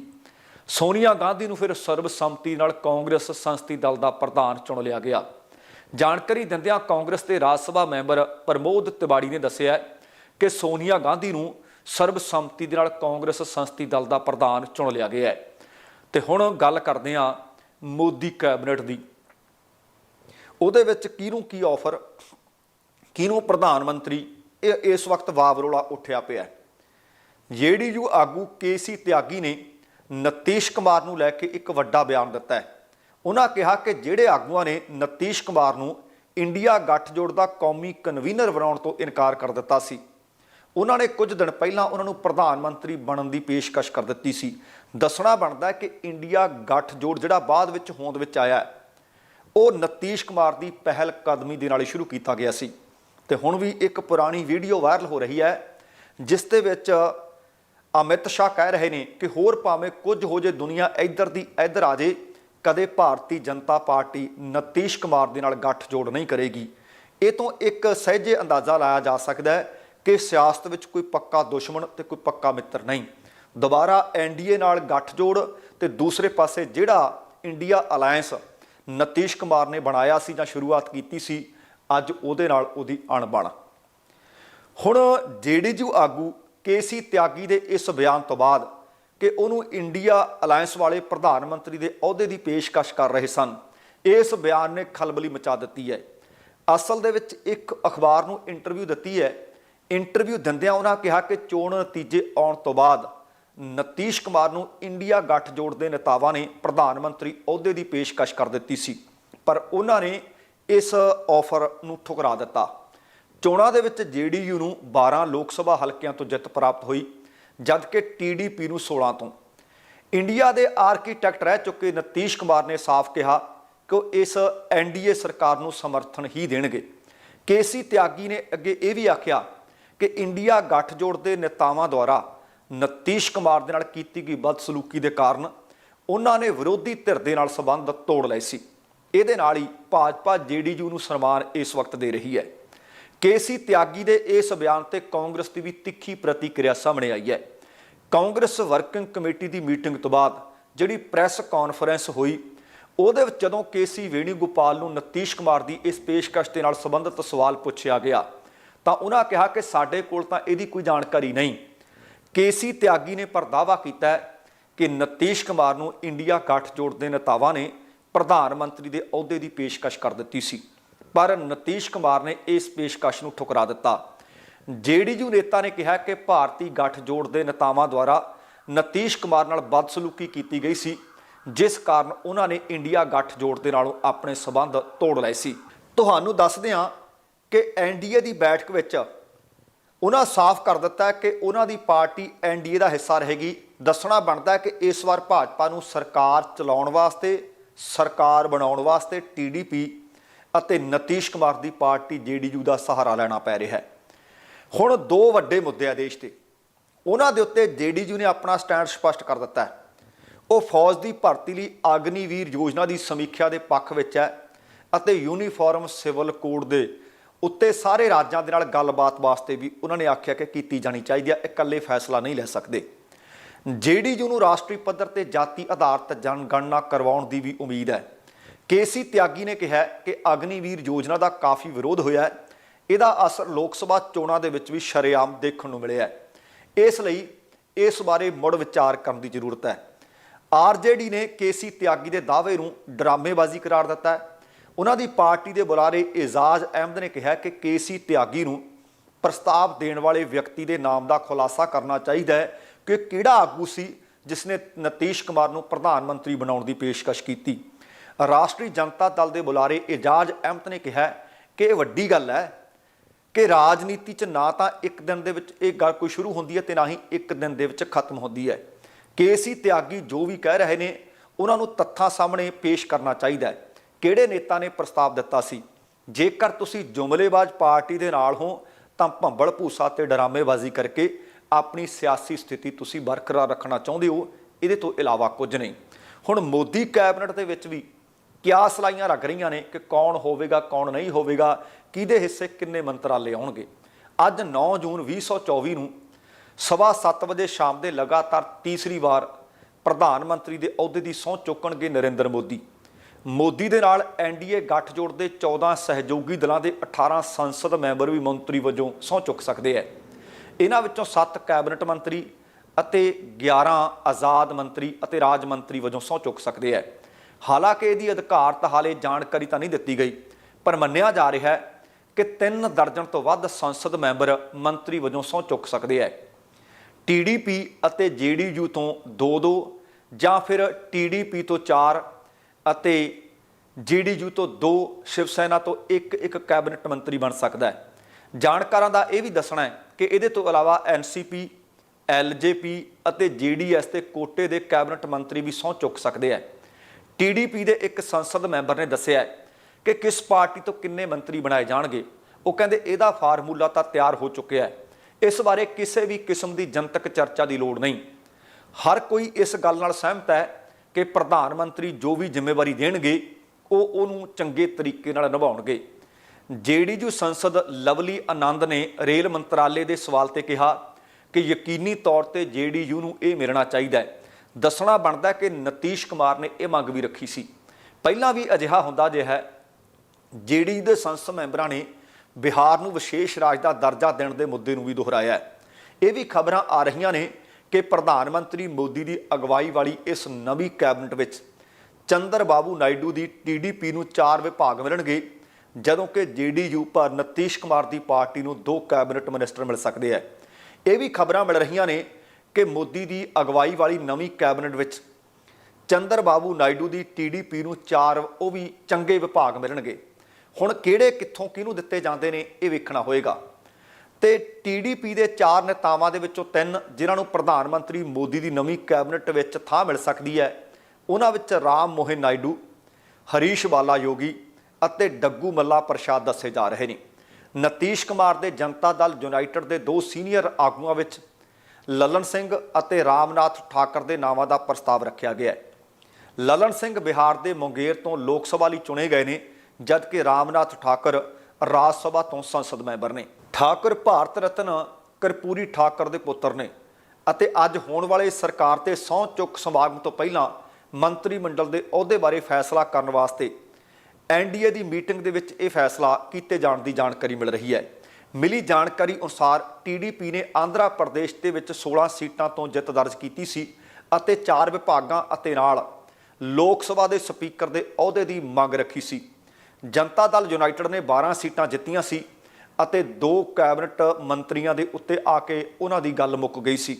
[SPEAKER 1] ਸੋਨੀਆ ਗਾਂਧੀ ਨੂੰ ਫਿਰ ਸਰਬਸੰਮਤੀ ਨਾਲ ਕਾਂਗਰਸ ਸੰਸਦੀ ਦਲ ਦਾ ਪ੍ਰਧਾਨ ਚੁਣ ਲਿਆ ਗਿਆ। ਜਾਣਕਾਰੀ ਦਿੰਦਿਆਂ ਕਾਂਗਰਸ ਦੇ ਰਾਜ ਸਭਾ ਮੈਂਬਰ ਪ੍ਰਮੋਦ ਤਿਵਾੜੀ ਨੇ ਦੱਸਿਆ ਕਿ ਸੋਨੀਆ ਗਾਂਧੀ ਨੂੰ ਸਰਬਸੰਮਤੀ ਦੇ ਨਾਲ ਕਾਂਗਰਸ ਸੰਸਦੀ ਦਲ ਦਾ ਪ੍ਰਧਾਨ ਚੁਣ ਲਿਆ ਗਿਆ ਹੈ। ਤੇ ਹੁਣ ਗੱਲ ਕਰਦੇ ਹਾਂ ਮੋਦੀ ਕੈਬਨਿਟ ਦੀ। ਉਹਦੇ ਵਿੱਚ ਕਿਹਨੂੰ ਕੀ ਆਫਰ ਕਿਹਨੂੰ ਪ੍ਰਧਾਨ ਮੰਤਰੀ, ਇਹ, ਇਸ ਵਕਤ ਵਾਵਰੋਲਾ ਉੱਠਿਆ ਪਿਆ ਹੈ। ਜੇਡੀਯੂ ਆਗੂ ਕੇਸੀ ਤਿਆਗੀ ਨੇ ਨਤੀਸ਼ ਕੁਮਾਰ ਨੂੰ ਲੈ ਕੇ ਇੱਕ ਵੱਡਾ ਬਿਆਨ ਦਿੱਤਾ ਹੈ। ਉਹਨਾਂ ਕਿਹਾ ਕਿ ਜਿਹੜੇ ਆਗੂਆਂ ਨੇ ਨਤੀਸ਼ ਕੁਮਾਰ ਨੂੰ ਇੰਡੀਆ ਗੱਠਜੋੜ ਦਾ ਕੌਮੀ ਕਨਵੀਨਰ ਬਣਾਉਣ ਤੋਂ ਇਨਕਾਰ ਕਰ ਦਿੱਤਾ ਸੀ ਉਹਨਾਂ ਨੇ ਕੁਝ ਦਿਨ ਪਹਿਲਾਂ ਉਹਨਾਂ ਨੂੰ ਪ੍ਰਧਾਨ ਮੰਤਰੀ ਬਣਨ ਦੀ ਪੇਸ਼ਕਸ਼ ਕਰ ਦਿੱਤੀ ਸੀ। ਦੱਸਣਾ ਬਣਦਾ ਕਿ ਇੰਡੀਆ ਗੱਠਜੋੜ ਜਿਹੜਾ ਬਾਅਦ ਵਿੱਚ ਹੋਂਦ ਵਿੱਚ ਆਇਆ ਉਹ ਨਤੀਸ਼ ਕੁਮਾਰ ਦੀ ਪਹਿਲ ਕਦਮੀ ਦੇ ਨਾਲ ਹੀ ਸ਼ੁਰੂ ਕੀਤਾ ਗਿਆ ਸੀ। ਤੇ ਹੁਣ ਵੀ ਇੱਕ ਪੁਰਾਣੀ ਵੀਡੀਓ ਵਾਇਰਲ ਹੋ ਰਹੀ ਹੈ, ਜਿਸ ਦੇ ਵਿੱਚ ਅਮਿਤ ਸ਼ਾਹ ਕਹਿ ਰਹੇ ਨੇ ਕਿ ਹੋਰ ਭਾਵੇਂ ਕੁਝ ਹੋ ਜੇ ਦੁਨੀਆ ਇੱਧਰ ਦੀ ਇੱਧਰ ਆ ਜੇ ਕਦੇ ਭਾਰਤੀ ਜਨਤਾ ਪਾਰਟੀ ਨਤੀਸ਼ ਕੁਮਾਰ ਦੇ ਨਾਲ ਗੱਠਜੋੜ ਨਹੀਂ ਕਰੇਗੀ। ਇਹ ਤੋਂ ਇੱਕ ਸਹਿਜੇ ਅੰਦਾਜ਼ਾ ਲਾਇਆ ਜਾ ਸਕਦਾ ਹੈ ਕਿ ਸਿਆਸਤ ਵਿੱਚ ਕੋਈ ਪੱਕਾ ਦੁਸ਼ਮਣ ਤੇ ਕੋਈ ਪੱਕਾ ਮਿੱਤਰ ਨਹੀਂ। ਦੁਬਾਰਾ ਐਨਡੀਏ ਨਾਲ ਗੱਠਜੋੜ ਤੇ ਦੂਸਰੇ ਪਾਸੇ ਜਿਹੜਾ ਇੰਡੀਆ ਅਲਾਈਅੰਸ ਨਤੀਸ਼ ਕੁਮਾਰ ਨੇ ਬਣਾਇਆ ਸੀ ਜਾਂ ਸ਼ੁਰੂਆਤ ਕੀਤੀ ਸੀ, ਅੱਜ ਉਹਦੇ ਨਾਲ ਉਹਦੀ ਅਣਬਣ। ਹੁਣ ਜੇਡੀਯੂ ਆਗੂ ਕੇਸੀ ਤਿਆਗੀ ਦੇ ਇਸ ਬਿਆਨ ਤੋਂ ਬਾਅਦ ਕਿ ਉਹਨੂੰ ਇੰਡੀਆ ਅਲਾਈਅੰਸ ਵਾਲੇ ਪ੍ਰਧਾਨ ਮੰਤਰੀ ਦੇ ਅਹੁਦੇ ਦੀ ਪੇਸ਼ਕਸ਼ ਕਰ ਰਹੇ ਸਨ। ਇਸ ਬਿਆਨ ਨੇ ਖਲਬਲੀ ਮਚਾ ਦਿੱਤੀ ਹੈ। ਅਸਲ ਦੇ ਵਿੱਚ ਇੱਕ ਅਖਬਾਰ ਨੂੰ ਇੰਟਰਵਿਊ ਦਿੱਤੀ ਹੈ। ਇੰਟਰਵਿਊ ਦਿੰਦਿਆਂ ਉਹਨਾਂ ਕਿਹਾ ਕਿ ਚੋਣ ਨਤੀਜੇ ਆਉਣ ਤੋਂ ਬਾਅਦ ਨਤੀਸ਼ ਕੁਮਾਰ ਨੂੰ ਇੰਡੀਆ ਗੱਠਜੋੜ ਦੇ ਨੇਤਾਵਾਂ ਨੇ ਪ੍ਰਧਾਨ ਮੰਤਰੀ ਅਹੁਦੇ ਦੀ ਪੇਸ਼ਕਸ਼ ਕਰ ਦਿੱਤੀ ਸੀ। ਪਰ ਉਹਨਾਂ ਨੇ ਇਸ ਆਫਰ ਨੂੰ ਠੁਕਰਾ ਦਿੱਤਾ। ਚੋਣਾਂ ਦੇ ਵਿੱਚ ਜੇਡੀਯੂ ਨੂੰ 12 ਲੋਕ ਸਭਾ ਹਲਕਿਆਂ ਤੋਂ ਜਿੱਤ ਪ੍ਰਾਪਤ ਹੋਈ। ਜਦਕਿ ਟੀਡੀਪੀ ਨੂੰ 16 ਤੋਂ। ਇੰਡੀਆ ਦੇ ਆਰਕੀਟੈਕਟ ਰਹਿ ਚੁੱਕੇ ਨਤੀਸ਼ ਕੁਮਾਰ ਨੇ ਸਾਫ਼ ਕਿਹਾ ਕਿ ਉਹ ਇਸ ਐਨਡੀਏ ਸਰਕਾਰ ਨੂੰ ਸਮਰਥਨ ਹੀ ਦੇਣਗੇ। ਕੇਸੀ ਤਿਆਗੀ ਨੇ ਅੱਗੇ ਇਹ ਵੀ ਆਖਿਆ ਕਿ ਇੰਡੀਆ ਗੱਠਜੋੜ ਦੇ ਨੇਤਾਵਾਂ ਦੁਆਰਾ ਨਤੀਸ਼ ਕੁਮਾਰ ਦੇ ਨਾਲ ਕੀਤੀ ਗਈ ਬਦਸਲੂਕੀ ਦੇ ਕਾਰਨ ਉਹਨਾਂ ਨੇ ਵਿਰੋਧੀ ਧਿਰ ਦੇ ਨਾਲ ਸੰਬੰਧ ਤੋੜ ਲਏ ਸੀ। ਇਹਦੇ ਨਾਲ ਹੀ ਭਾਜਪਾ, ਜੇਡੀਯੂ ਨੂੰ ਸਨਮਾਨ ਇਸ ਵਕਤ ਦੇ ਰਹੀ ਹੈ। ਕੇਸੀ ਤਿਆਗੀ ਦੇ ਇਸ ਬਿਆਨ ਤੇ ਕਾਂਗਰਸ ਦੀ ਵੀ ਤਿੱਖੀ ਪ੍ਰਤੀਕਿਰਿਆ ਸਾਹਮਣੇ ਆਈ ਹੈ। ਕਾਂਗਰਸ ਵਰਕਿੰਗ ਕਮੇਟੀ ਦੀ ਮੀਟਿੰਗ ਤੋਂ ਬਾਅਦ ਜਿਹੜੀ ਪ੍ਰੈਸ ਕਾਨਫਰੰਸ ਹੋਈ, ਉਹਦੇ ਵਿੱਚ ਜਦੋਂ ਕੇਸੀ ਵੇਣੂਗੋਪਾਲ ਨੂੰ ਨਤੀਸ਼ ਕੁਮਾਰ ਦੀ ਇਸ ਪੇਸ਼ਕਸ਼ ਦੇ ਨਾਲ ਸੰਬੰਧਿਤ ਸਵਾਲ ਪੁੱਛਿਆ ਗਿਆ, ਤਾਂ ਉਹਨਾਂ ਕਿਹਾ ਕਿ ਸਾਡੇ ਕੋਲ ਤਾਂ ਇਹਦੀ ਕੋਈ ਜਾਣਕਾਰੀ ਨਹੀਂ। ਕੇਸੀ ਤਿਆਗੀ ਨੇ ਪਰ ਦਾਅਵਾ ਕੀਤਾ ਕਿ ਨਤੀਸ਼ ਕੁਮਾਰ ਨੂੰ ਇੰਡੀਆ ਗੱਠਜੋੜ ਦੇ ਨੇਤਾਵਾਂ ਨੇ ਪ੍ਰਧਾਨ ਮੰਤਰੀ ਦੇ ਅਹੁਦੇ ਦੀ ਪੇਸ਼ਕਸ਼ ਕਰ ਦਿੱਤੀ ਸੀ। ਪਰ ਨਤੀਸ਼ ਕੁਮਾਰ ਨੇ ਇਸ ਪੇਸ਼ਕਸ਼ ਨੂੰ ਠੁਕਰਾ ਦਿੱਤਾ। ਜੇਡੀਯੂ ਨੇਤਾ ਨੇ ਕਿਹਾ ਕਿ ਭਾਰਤੀ ਗੱਠਜੋੜ ਦੇ ਨੇਤਾਵਾਂ ਦੁਆਰਾ ਨਤੀਸ਼ ਕੁਮਾਰ ਨਾਲ ਬਦਸਲੂਕੀ ਕੀਤੀ ਗਈ ਸੀ, ਜਿਸ ਕਾਰਨ ਉਹਨਾਂ ਨੇ ਇੰਡੀਆ ਗੱਠਜੋੜ ਦੇ ਨਾਲੋਂ ਆਪਣੇ ਸਬੰਧ ਤੋੜ ਲਏ ਸੀ। ਤੁਹਾਨੂੰ ਦੱਸਦੇ ਹਾਂ ਕਿ ਐਨਡੀਏ ਦੀ ਬੈਠਕ ਵਿੱਚ ਉਹਨਾਂ ਸਾਫ਼ ਕਰ ਦਿੱਤਾ ਕਿ ਉਹਨਾਂ ਦੀ ਪਾਰਟੀ ਐਨਡੀਏ ਦਾ ਹਿੱਸਾ ਰਹੇਗੀ। ਦੱਸਣਾ ਬਣਦਾ ਹੈ ਕਿ ਇਸ ਵਾਰ ਭਾਜਪਾ ਨੂੰ ਸਰਕਾਰ ਚਲਾਉਣ ਵਾਸਤੇ, ਸਰਕਾਰ ਬਣਾਉਣ ਵਾਸਤੇ ਟੀਡੀਪੀ ਅਤੇ ਨਤੀਸ਼ ਕੁਮਾਰ ਦੀ ਪਾਰਟੀ ਜੇਡੀਯੂ ਦਾ ਸਹਾਰਾ ਲੈਣਾ ਪੈ ਰਿਹਾ ਹੈ। ਹੁਣ ਦੋ ਵੱਡੇ ਮੁੱਦੇ ਆ ਦੇਸ਼ ਤੇ ਉਹਨਾਂ ਦੇ ਉੱਤੇ ਜੇਡੀਯੂ ਨੇ ਆਪਣਾ ਸਟੈਂਡ ਸਪਸ਼ਟ ਕਰ ਦਿੱਤਾ ਹੈ। ਉਹ ਫੌਜ ਦੀ ਭਰਤੀ ਲਈ ਅਗਨੀਵੀਰ ਯੋਜਨਾ ਦੀ ਸਮੀਖਿਆ ਦੇ ਪੱਖ ਵਿੱਚ ਹੈ ਅਤੇ ਯੂਨੀਫਾਰਮ ਸਿਵਲ ਕੋਡ ਦੇ ਉੱਤੇ ਸਾਰੇ ਰਾਜਾਂ ਦੇ ਨਾਲ ਗੱਲਬਾਤ ਵਾਸਤੇ ਵੀ ਉਹਨਾਂ ਨੇ ਆਖਿਆ ਕਿ ਕੀਤੀ ਜਾਣੀ ਚਾਹੀਦੀ ਹੈ। ਇਕੱਲੇ ਫੈਸਲਾ ਨਹੀਂ ਲੈ ਸਕਦੇ। ਜੇਡੀਯੂ ਨੂੰ ਰਾਸ਼ਟਰੀ ਪੱਧਰ ਤੇ ਜਾਤੀ ਆਧਾਰਿਤ ਜਨਗਣਨਾ ਕਰਵਾਉਣ ਦੀ ਵੀ ਉਮੀਦ ਹੈ। ਕੇਸੀ ਤਿਆਗੀ ਨੇ ਕਿਹਾ ਕਿ ਅਗਨੀਵੀਰ ਯੋਜਨਾ ਦਾ ਕਾਫੀ ਵਿਰੋਧ ਹੋਇਆ ਹੈ। ਇਹਦਾ ਅਸਰ ਲੋਕ ਸਭਾ ਚੋਣਾਂ ਦੇ ਵਿੱਚ ਵੀ ਸ਼ਰੇਆਮ ਦੇਖਣ ਨੂੰ ਮਿਲਿਆ ਹੈ। ਇਸ ਲਈ ਇਸ ਬਾਰੇ ਮੁੜ ਵਿਚਾਰ ਕਰਨ ਦੀ ਜ਼ਰੂਰਤ ਹੈ। ਆਰਜੇਡੀ ਨੇ ਕੇਸੀ ਤਿਆਗੀ ਦੇ ਦਾਅਵੇ ਨੂੰ ਡਰਾਮੇਬਾਜ਼ੀ ਕਰਾਰ ਦਿੱਤਾ ਹੈ। ਉਹਨਾਂ ਦੀ ਪਾਰਟੀ ਦੇ ਬੁਲਾਰੇ ਇਜ਼ਾਜ਼ ਅਹਿਮਦ ਨੇ ਕਿਹਾ ਕਿ ਕੇਸੀ ਤਿਆਗੀ ਨੂੰ ਪ੍ਰਸਤਾਵ ਦੇਣ ਵਾਲੇ ਵਿਅਕਤੀ ਦੇ ਨਾਮ ਦਾ ਖੁਲਾਸਾ ਕਰਨਾ ਚਾਹੀਦਾ ਹੈ ਕਿ ਕਿਹੜਾ ਆਗੂ ਸੀ ਜਿਸ ਨੇ ਨਤੀਸ਼ ਕੁਮਾਰ ਨੂੰ ਪ੍ਰਧਾਨ ਮੰਤਰੀ ਬਣਾਉਣ ਦੀ ਪੇਸ਼ਕਸ਼ ਕੀਤੀ। ਰਾਸ਼ਟਰੀ ਜਨਤਾ ਦਲ ਦੇ ਬੁਲਾਰੇ ਇਜਾਜ਼ ਅਹਿਮਦ ਨੇ ਕਿਹਾ ਕਿ ਇਹ ਵੱਡੀ ਗੱਲ ਹੈ ਕਿ ਰਾਜਨੀਤੀ 'ਚ ਨਾ ਤਾਂ ਇੱਕ ਦਿਨ ਦੇ ਵਿੱਚ ਇਹ ਗੱਲ ਕੋਈ ਸ਼ੁਰੂ ਹੁੰਦੀ ਹੈ ਤੇ ਨਾ ਹੀ ਇੱਕ ਦਿਨ ਦੇ ਵਿੱਚ ਖਤਮ ਹੁੰਦੀ ਹੈ। ਕੇਸੀ ਤਿਆਗੀ ਜੋ ਵੀ ਕਹਿ ਰਹੇ ਨੇ, ਉਹਨਾਂ ਨੂੰ ਤੱਥਾਂ ਸਾਹਮਣੇ ਪੇਸ਼ ਕਰਨਾ ਚਾਹੀਦਾ ਹੈ। ਕਿਹੜੇ ਨੇਤਾ ਨੇ ਪ੍ਰਸਤਾਵ ਦਿੱਤਾ ਸੀ? ਜੇਕਰ ਤੁਸੀਂ ਜੁਮਲੇਬਾਜ਼ ਪਾਰਟੀ ਦੇ ਨਾਲ ਹੋ, ਤਾਂ ਭੰਬਲ ਭੂਸਾ ਤੇ ਡਰਾਮੇਬਾਜ਼ੀ ਕਰਕੇ ਆਪਣੀ ਸਿਆਸੀ ਸਥਿਤੀ ਤੁਸੀਂ ਬਰਕਰਾਰ ਰੱਖਣਾ ਚਾਹੁੰਦੇ ਹੋ, ਇਹਦੇ ਤੋਂ ਇਲਾਵਾ ਕੁਝ ਨਹੀਂ। ਹੁਣ ਮੋਦੀ ਕੈਬਨਿਟ ਦੇ ਵਿੱਚ ਵੀ ਕਿਆਸ ਲਾਈਆਂ ਰੱਖ ਰਹੀਆਂ ਨੇ ਕਿ ਕੌਣ ਹੋਵੇਗਾ, ਕੌਣ ਨਹੀਂ ਹੋਵੇਗਾ, ਕਿਹਦੇ ਹਿੱਸੇ ਕਿੰਨੇ ਮੰਤਰਾਲੇ ਆਉਣਗੇ। ਅੱਜ 9 ਜੂਨ 2024 ਨੂੰ ਸਵਾ 7 ਵਜੇ ਸ਼ਾਮ ਦੇ ਲਗਾਤਾਰ ਤੀਸਰੀ ਵਾਰ ਪ੍ਰਧਾਨ ਮੰਤਰੀ ਦੇ ਅਹੁਦੇ ਦੀ ਸਹੁੰ ਚੁੱਕਣਗੇ ਨਰਿੰਦਰ ਮੋਦੀ। ਮੋਦੀ ਦੇ ਨਾਲ ਐਨਡੀਏ ਗੱਠਜੋੜ ਦੇ 14 ਸਹਿਯੋਗੀ ਦਲਾਂ ਦੇ 18 ਸੰਸਦ ਮੈਂਬਰ ਵੀ ਮੰਤਰੀ ਵਜੋਂ ਸਹੁੰ ਚੁੱਕ ਸਕਦੇ ਹੈ ਇਹਨਾਂ ਵਿੱਚੋਂ 7 ਕੈਬਨਿਟ ਮੰਤਰੀ ਅਤੇ 11 ਆਜ਼ਾਦ ਮੰਤਰੀ ਅਤੇ ਰਾਜ ਮੰਤਰੀ ਵਜੋਂ ਸਹੁੰ ਚੁੱਕ ਸਕਦੇ ਹੈ ਹਾਲਾਂਕਿ ਇਹਦੀ ਅਧਿਕਾਰਤ ਹਾਲੇ ਜਾਣਕਾਰੀ ਤਾਂ ਨਹੀਂ ਦਿੱਤੀ ਗਈ, ਪਰ ਮੰਨਿਆ ਜਾ ਰਿਹਾ ਹੈ ਕਿ ਤਿੰਨ ਦਰਜਨ ਤੋਂ ਵੱਧ ਸੰਸਦ ਮੈਂਬਰ ਮੰਤਰੀ ਵਜੋਂ ਸਹੁੰ ਚੁੱਕ ਸਕਦੇ ਹੈ ਟੀਡੀਪੀ ਅਤੇ ਜੇਡੀਯੂ ਤੋਂ 2-2 ਜਾਂ ਫਿਰ ਟੀਡੀਪੀ ਤੋਂ 4 ਅਤੇ ਜੇਡੀਯੂ ਤੋਂ 2 ਸ਼ਿਵ ਸੈਨਾ ਤੋਂ 1-1 ਕੈਬਨਿਟ ਮੰਤਰੀ ਬਣ ਸਕਦਾ ਹੈ ਜਾਣਕਾਰਾਂ ਦਾ ਇਹ ਵੀ ਦੱਸਣਾ ਹੈ ਕਿ ਇਹਦੇ ਤੋਂ ਇਲਾਵਾ ਐਨਸੀਪੀ ਐਲਜੇਪੀ ਅਤੇ ਜੇਡੀਐਸ ਦੇ ਕੋਟੇ ਦੇ ਕੈਬਨਿਟ ਮੰਤਰੀ ਵੀ ਸਹੁੰ ਚੁੱਕ ਸਕਦੇ ਹੈ ਟੀਡੀਪੀ ਦੇ ਇੱਕ ਸੰਸਦ ਮੈਂਬਰ ਨੇ ਦੱਸਿਆ ਕਿ ਕਿਸ ਪਾਰਟੀ ਤੋਂ ਕਿੰਨੇ ਮੰਤਰੀ ਬਣਾਏ ਜਾਣਗੇ, ਉਹ ਕਹਿੰਦੇ ਇਹਦਾ ਫਾਰਮੂਲਾ ਤਾਂ ਤਿਆਰ ਹੋ ਚੁੱਕਿਆ ਹੈ। ਇਸ ਬਾਰੇ ਕਿਸੇ ਵੀ ਕਿਸਮ ਦੀ ਜਨਤਕ ਚਰਚਾ ਦੀ ਲੋੜ ਨਹੀਂ। ਹਰ ਕੋਈ ਇਸ ਗੱਲ ਨਾਲ ਸਹਿਮਤ ਹੈ ਕਿ ਪ੍ਰਧਾਨ ਮੰਤਰੀ ਜੋ ਵੀ ਜ਼ਿੰਮੇਵਾਰੀ ਦੇਣਗੇ, ਉਹ ਉਹਨੂੰ ਚੰਗੇ ਤਰੀਕੇ ਨਾਲ ਨਿਭਾਉਣਗੇ। ਜੇਡੀਯੂ ਸੰਸਦ ਲਵਲੀ ਆਨੰਦ ਨੇ ਰੇਲ ਮੰਤਰਾਲੇ ਦੇ ਸਵਾਲ ਤੇ ਕਿਹਾ ਕਿ ਯਕੀਨੀ ਤੌਰ ਤੇ ਜੇਡੀਯੂ ਨੂੰ ਇਹ ਮਿਲਣਾ ਚਾਹੀਦਾ ਹੈ। ਦੱਸਣਾ ਬਣਦਾ ਕਿ ਨਤੀਸ਼ ਕੁਮਾਰ ਨੇ ਇਹ ਮੰਗ ਵੀ ਰੱਖੀ ਸੀ। ਪਹਿਲਾਂ ਵੀ ਅਜਿਹਾ ਹੁੰਦਾ ਜੇ ਹੈ, ਜੇਡੀ ਦੇ ਸੰਸਦ ਮੈਂਬਰਾਂ ਨੇ ਬਿਹਾਰ ਨੂੰ ਵਿਸ਼ੇਸ਼ ਰਾਜ ਦਾ ਦਰਜਾ ਦੇਣ ਦੇ ਮੁੱਦੇ ਨੂੰ ਵੀ ਦੁਹਰਾਇਆ ਇਹ ਵੀ ਖਬਰਾਂ ਆ ਰਹੀਆਂ ਨੇ ਕਿ ਪ੍ਰਧਾਨ ਮੰਤਰੀ ਮੋਦੀ ਦੀ ਅਗਵਾਈ ਵਾਲੀ ਇਸ ਨਵੀਂ ਕੈਬਨਿਟ ਵਿੱਚ ਚੰਦਰ ਬਾਬੂ ਨਾਇਡੂ ਦੀ ਟੀਡੀਪੀ ਨੂੰ ਚਾਰ ਵਿਭਾਗ ਮਿਲਣਗੇ, ਜਦੋਂ ਕਿ ਜੇਡੀਯੂ ਪਰ ਨਤੀਸ਼ ਕੁਮਾਰ ਦੀ ਪਾਰਟੀ ਨੂੰ ਦੋ ਕੈਬਨਿਟ ਮਿਨਿਸਟਰ ਮਿਲ ਸਕਦੇ ਹੈ। ਇਹ ਵੀ ਖਬਰਾਂ ਮਿਲ ਰਹੀਆਂ ਨੇ ਕਿ ਮੋਦੀ ਦੀ ਅਗਵਾਈ ਵਾਲੀ ਨਵੀਂ ਕੈਬਨਿਟ ਵਿੱਚ ਚੰਦਰ ਬਾਬੂ ਨਾਇਡੂ ਦੀ ਟੀਡੀਪੀ ਨੂੰ ਚਾਰ ਉਹ ਵੀ ਚੰਗੇ ਵਿਭਾਗ ਮਿਲਣਗੇ। ਹੁਣ ਕਿਹੜੇ ਕਿੱਥੋਂ ਕਿਹਨੂੰ ਦਿੱਤੇ ਜਾਂਦੇ ਨੇ ਇਹ ਵੇਖਣਾ ਹੋਏਗਾ। ਤੇ ਟੀਡੀਪੀ ਦੇ ਚਾਰ ਨੇਤਾਵਾਂ ਦੇ ਵਿੱਚੋਂ ਤਿੰਨ ਜਿਨ੍ਹਾਂ ਨੂੰ ਪ੍ਰਧਾਨ ਮੰਤਰੀ ਮੋਦੀ ਦੀ ਨਵੀਂ ਕੈਬਨਿਟ ਵਿੱਚ ਥਾਂ ਮਿਲ ਸਕਦੀ ਹੈ, ਉਹਨਾਂ ਵਿੱਚ ਰਾਮ ਮੋਹਨ ਨਾਇਡੂ, ਹਰੀਸ਼ ਬਾਲਾ ਯੋਗੀ ਅਤੇ ਡੱਗੂ ਮੱਲਾ ਪ੍ਰਸ਼ਾਦ ਦੱਸੇ ਜਾ ਰਹੇ ਨੇ। ਨਤੀਸ਼ ਕੁਮਾਰ ਦੇ ਜਨਤਾ ਦਲ ਯੂਨਾਈਟਿਡ ਦੇ ਦੋ ਸੀਨੀਅਰ ਆਗੂਆਂ ਵਿੱਚ ਲਲਨ ਸਿੰਘ ਅਤੇ ਰਾਮਨਾਥ ਠਾਕਰ ਦੇ ਨਾਵਾਂ ਦਾ ਪ੍ਰਸਤਾਵ ਰੱਖਿਆ ਗਿਆ ਹੈ। ਲਲਨ ਸਿੰਘ ਬਿਹਾਰ ਦੇ ਮੁੰਗੇਰ ਤੋਂ ਲੋਕ ਸਭਾ ਲਈ ਚੁਣੇ ਗਏ ਨੇ, ਜਦਕਿ ਰਾਮਨਾਥ ਠਾਕਰ ਰਾਜ ਸਭਾ ਤੋਂ ਸੰਸਦ ਮੈਂਬਰ ਨੇ। ਠਾਕਰ ਭਾਰਤ ਰਤਨ ਕਰਪੂਰੀ ਠਾਕਰ ਦੇ ਪੁੱਤਰ ਨੇ ਅਤੇ ਅੱਜ ਹੋਣ ਵਾਲੇ ਸਰਕਾਰ ਤੇ ਸਹੁੰ ਚੁੱਕ ਸਮਾਗਮ ਤੋਂ ਪਹਿਲਾਂ ਮੰਤਰੀ ਮੰਡਲ ਦੇ ਅਹੁਦੇ ਬਾਰੇ ਫੈਸਲਾ ਕਰਨ ਵਾਸਤੇ ਐਨਡੀਏ ਦੀ ਮੀਟਿੰਗ ਦੇ ਵਿੱਚ ਇਹ ਫੈਸਲਾ ਕੀਤੇ ਜਾਣ ਦੀ ਜਾਣਕਾਰੀ ਮਿਲ ਰਹੀ ਹੈ। ਮਿਲੀ ਜਾਣਕਾਰੀ ਅਨੁਸਾਰ ਟੀਡੀਪੀ ਨੇ ਆਂਧਰਾ ਪ੍ਰਦੇਸ਼ ਦੇ ਵਿੱਚ 16 ਸੀਟਾਂ ਤੋਂ ਜਿੱਤ ਦਰਜ ਕੀਤੀ ਸੀ ਅਤੇ ਚਾਰ ਵਿਭਾਗਾਂ ਅਤੇ ਨਾਲ ਲੋਕ ਸਭਾ ਦੇ ਸਪੀਕਰ ਦੇ ਅਹੁਦੇ ਦੀ ਮੰਗ ਰੱਖੀ ਸੀ ਜਨਤਾ ਦਲ ਯੂਨਾਈਟਿਡ ਨੇ 12 ਸੀਟਾਂ ਜਿੱਤੀਆਂ ਸੀ ਅਤੇ ਦੋ ਕੈਬਨਿਟ ਮੰਤਰੀਆਂ ਦੇ ਉੱਤੇ ਆ ਕੇ ਉਹਨਾਂ ਦੀ ਗੱਲ ਮੁੱਕ ਗਈ ਸੀ